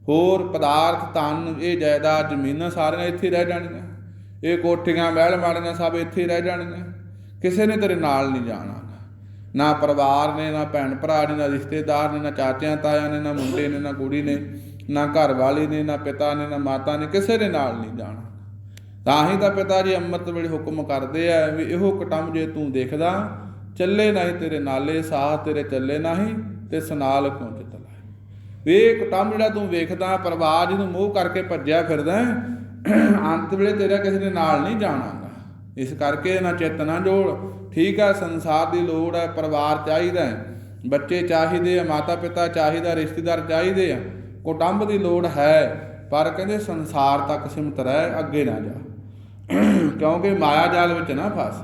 [SPEAKER 1] ਹੋਰ ਪਦਾਰਥ, ਧਨ, ਇਹ ਜਾਇਦਾਦ ਜ਼ਮੀਨਾਂ ਸਾਰੀਆਂ ਇੱਥੇ ਰਹਿ ਜਾਣੀਆਂ ਇਹ ਕੋਠੀਆਂ, ਮਹਿਲ ਮਾੜੀਆਂ ਸਭ ਇੱਥੇ ਰਹਿ ਜਾਣੀਆਂ ਕਿਸੇ ਨੇ ਤੇਰੇ ਨਾਲ ਨਹੀਂ ਜਾਣਾ। ਨਾ ਪਰਿਵਾਰ ਨੇ, ਨਾ ਭੈਣ ਭਰਾ ਨੇ, ਨਾ ਰਿਸ਼ਤੇਦਾਰ ਨੇ, ਨਾ ਚਾਚਿਆਂ, ਤਾਇਆਂ ਨੇ, ਨਾ ਮੁੰਡੇ ਨੇ, ਨਾ ਕੁੜੀ ਨੇ, ਨਾ ਘਰ ਵਾਲੀ ਨੇ, ਨਾ ਪਿਤਾ ਨੇ, ਨਾ ਮਾਤਾ ਨੇ ਕਿਸੇ ਦੇ ਨਾਲ ਨਹੀਂ ਜਾਣਾ। ਤਾਂ ਹੀ ਤਾਂ ਪਿਤਾ ਜੀ ਅੰਮ੍ਰਿਤ ਵੇਲੇ ਹੁਕਮ ਕਰਦੇ ਆ ਵੀ ਇਹੋ ਕਟਮ ਜੇ ਤੂੰ ਦੇਖਦਾ, ਚੱਲੇ ਨਹੀਂ ਤੇਰੇ ਨਾਲੇ, ਸਾਹ ਤੇਰੇ ਚੱਲੇ ਨਹੀਂ ਤੇ ਸਨਾਲ ਕਿਉਂ ਚਿਤ ਲਾਏ ਜਿਹੜਾ ਤੂੰ ਵੇਖਦਾ, ਪਰਿਵਾਰ ਜਿਹਨੂੰ ਮੋਹ ਕਰਕੇ ਭੱਜਿਆ ਫਿਰਦਾ ਅੰਤ ਵੇਲੇ ਤੇਰਾ ਕਿਸੇ ਦੇ ਨਾਲ ਨਹੀਂ ਜਾਣਾਗਾ ਇਸ ਕਰਕੇ ਨਾ ਚਿੱਤ, ਨਾ ਜੋੜ। ਠੀਕ ਹੈ, ਸੰਸਾਰ ਦੀ ਲੋੜ ਹੈ, ਪਰਿਵਾਰ ਚਾਹੀਦਾ ਹੈ। ਬੱਚੇ ਚਾਹੀਦੇ ਆ ਮਾਤਾ ਪਿਤਾ ਚਾਹੀਦਾ, ਰਿਸ਼ਤੇਦਾਰ ਚਾਹੀਦੇ ਆ। ਕੁਟੰਬ ਦੀ ਲੋੜ ਹੈ, ਪਰ ਕਹਿੰਦੇ ਸੰਸਾਰ ਤੱਕ ਸਿਮਤ ਰਹਿ, ਅੱਗੇ ਨਾ ਜਾ। ਕਿਉਂਕਿ ਮਾਇਆ ਜਾਲ ਵਿੱਚ ਨਾ ਫਸ।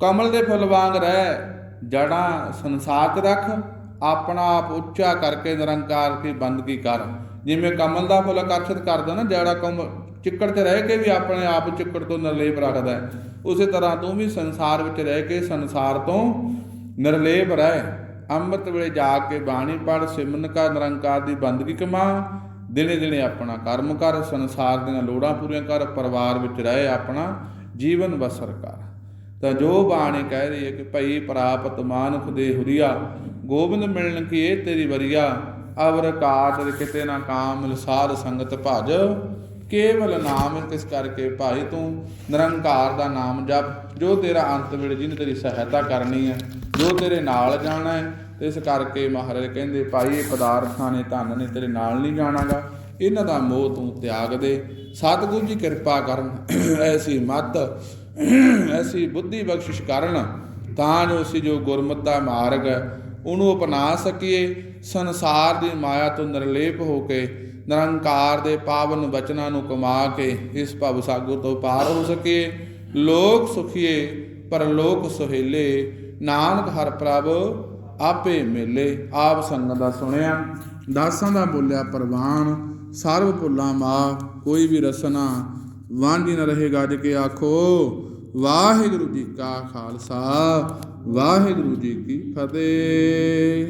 [SPEAKER 1] ਕਮਲ ਦੇ ਫੁੱਲ ਵਾਂਗ ਰਹਿ, ਜੜਾਂ ਸੰਸਾਰ 'ਚ ਰੱਖ ਆਪਣਾ ਆਪ ਉੱਚਾ ਕਰਕੇ ਨਿਰੰਕਾਰ ਦੀ ਬੰਦਗੀ ਕਰ। ਜਿਵੇਂ ਕਮਲ ਦਾ ਫੁੱਲ ਆਕਰਸ਼ਿਤ ਕਰਦਾ ਨਾ, ਜਿਹੜਾ ਕਮ ਚਿੱਕੜ 'ਚ ਰਹਿ ਕੇ ਵੀ ਆਪਣੇ ਆਪ ਚਿੱਕੜ ਤੋਂ ਨਿਰਲੇਪ ਰੱਖਦਾ ਹੈ, ਉਸੇ ਤਰ੍ਹਾਂ ਤੂੰ ਵੀ ਸੰਸਾਰ ਵਿੱਚ ਰਹਿ ਕੇ ਸੰਸਾਰ ਤੋਂ ਨਿਰਲੇਪ ਰਹਿ। ਅੰਮ੍ਰਿਤ ਵੇਲੇ ਜਾ ਕੇ ਬਾਣੀ ਪੜ ਸਿਮਰਨ ਕਰ, ਨਿਰੰਕਾਰ ਦੀ ਬੰਦਗੀ ਕਮਾ। ਦਿਨੇ ਦਿਨੇ ਆਪਣਾ ਕਰਮ ਕਰ, ਸੰਸਾਰ ਦੀਆਂ ਲੋੜਾਂ ਪੂਰੀਆਂ ਕਰ, ਪਰਿਵਾਰ ਵਿੱਚ ਰਹਿ, ਆਪਣਾ ਜੀਵਨ ਬਸਰ ਕਰ। ਤਾਂ ਜੋ ਬਾਣੀ ਕਹਿ ਰਹੀ ਹੈ ਕਿ ਭਈ ਪ੍ਰਾਪਤ ਮਾਨੁਖ ਦੇ ਹੁਰੀਆ ਗੋਬਿੰਦ ਮਿਲਣ ਕੀ ਇਹ ਤੇਰੀ ਵਰੀਆ? ਅਵਰ ਕਾਟ ਕਿਤੇ ਨਾ ਕਾਮ ਸਾਧ ਸੰਗਤ ਭਜ। ਕੇਵਲ ਨਾਮ ਕਿਸ ਕਰਕੇ ਭਾਈ ਤੂੰ, ਨਿਰੰਕਾਰ ਦਾ ਨਾਮ ਜਪ। ਜੋ ਤੇਰਾ ਅੰਤ ਵੇਲੇ ਜਿਹਨੇ ਤੇਰੀ ਸਹਾਇਤਾ ਕਰਨੀ ਹੈ, ਜੋ ਤੇਰੇ ਨਾਲ ਜਾਣਾ ਹੈ ਇਸ ਕਰਕੇ ਮਹਾਰਾਜ ਕਹਿੰਦੇ, ਭਾਈ, ਇਹ ਪਦਾਰਥਾਂ ਨੇ ਧਨ ਨੇ ਤੇਰੇ ਨਾਲ ਨਹੀਂ ਜਾਣਾਗਾ। ਇਹਨਾਂ ਦਾ ਮੋਹ ਤੂੰ ਤਿਆਗ ਦੇ। ਸਤਿਗੁਰੂ ਜੀ ਕਿਰਪਾ ਕਰਨ, ਐਸੀ ਮਤ, ਐਸੀ ਬੁੱਧੀ ਬਖਸ਼ਿਸ਼ ਕਰਨ, ਤਾਂ ਜੋ ਅਸੀਂ ਜੋ ਗੁਰਮਤਿ ਦਾ ਮਾਰਗ ਉਹਨੂੰ ਅਪਣਾ ਸਕੀਏ। ਸੰਸਾਰ ਦੀ ਮਾਇਆ ਤੋਂ ਨਿਰਲੇਪ ਹੋ ਕੇ, ਨਿਰੰਕਾਰ ਦੇ ਪਾਵਨ ਬਚਨਾਂ ਨੂੰ ਕਮਾ ਕੇ, ਇਸ ਭਵ ਸਾਗਰ ਤੋਂ ਪਾਰ ਹੋ ਸਕੀਏ। ਲੋਕ ਸੁਖੀਏ ਪਰਲੋਕ ਸੁਹੇਲੇ। ਨਾਨਕ ਹਰ ਪ੍ਰਭ ਆਪੇ ਮੇਲੇ। ਆਪ ਸੰਗਤ ਦਾ ਸੁਣਿਆ, ਦਾਸਾਂ ਦਾ ਬੋਲਿਆ ਪ੍ਰਵਾਨ। ਸਰਬ ਭੁੱਲਾਂ ਮਾਫ, ਕੋਈ ਵੀ ਰਸਨਾ, ਵਾਂਝੀ ਨ ਰਹੇ ਗੱਜ ਕੇ ਆਖੋ, ਵਾਹਿਗੁਰੂ ਜੀ ਕਾ ਖਾਲਸਾ। ਵਾਹਿਗੁਰੂ ਜੀ ਕੀ ਫਤਿਹ।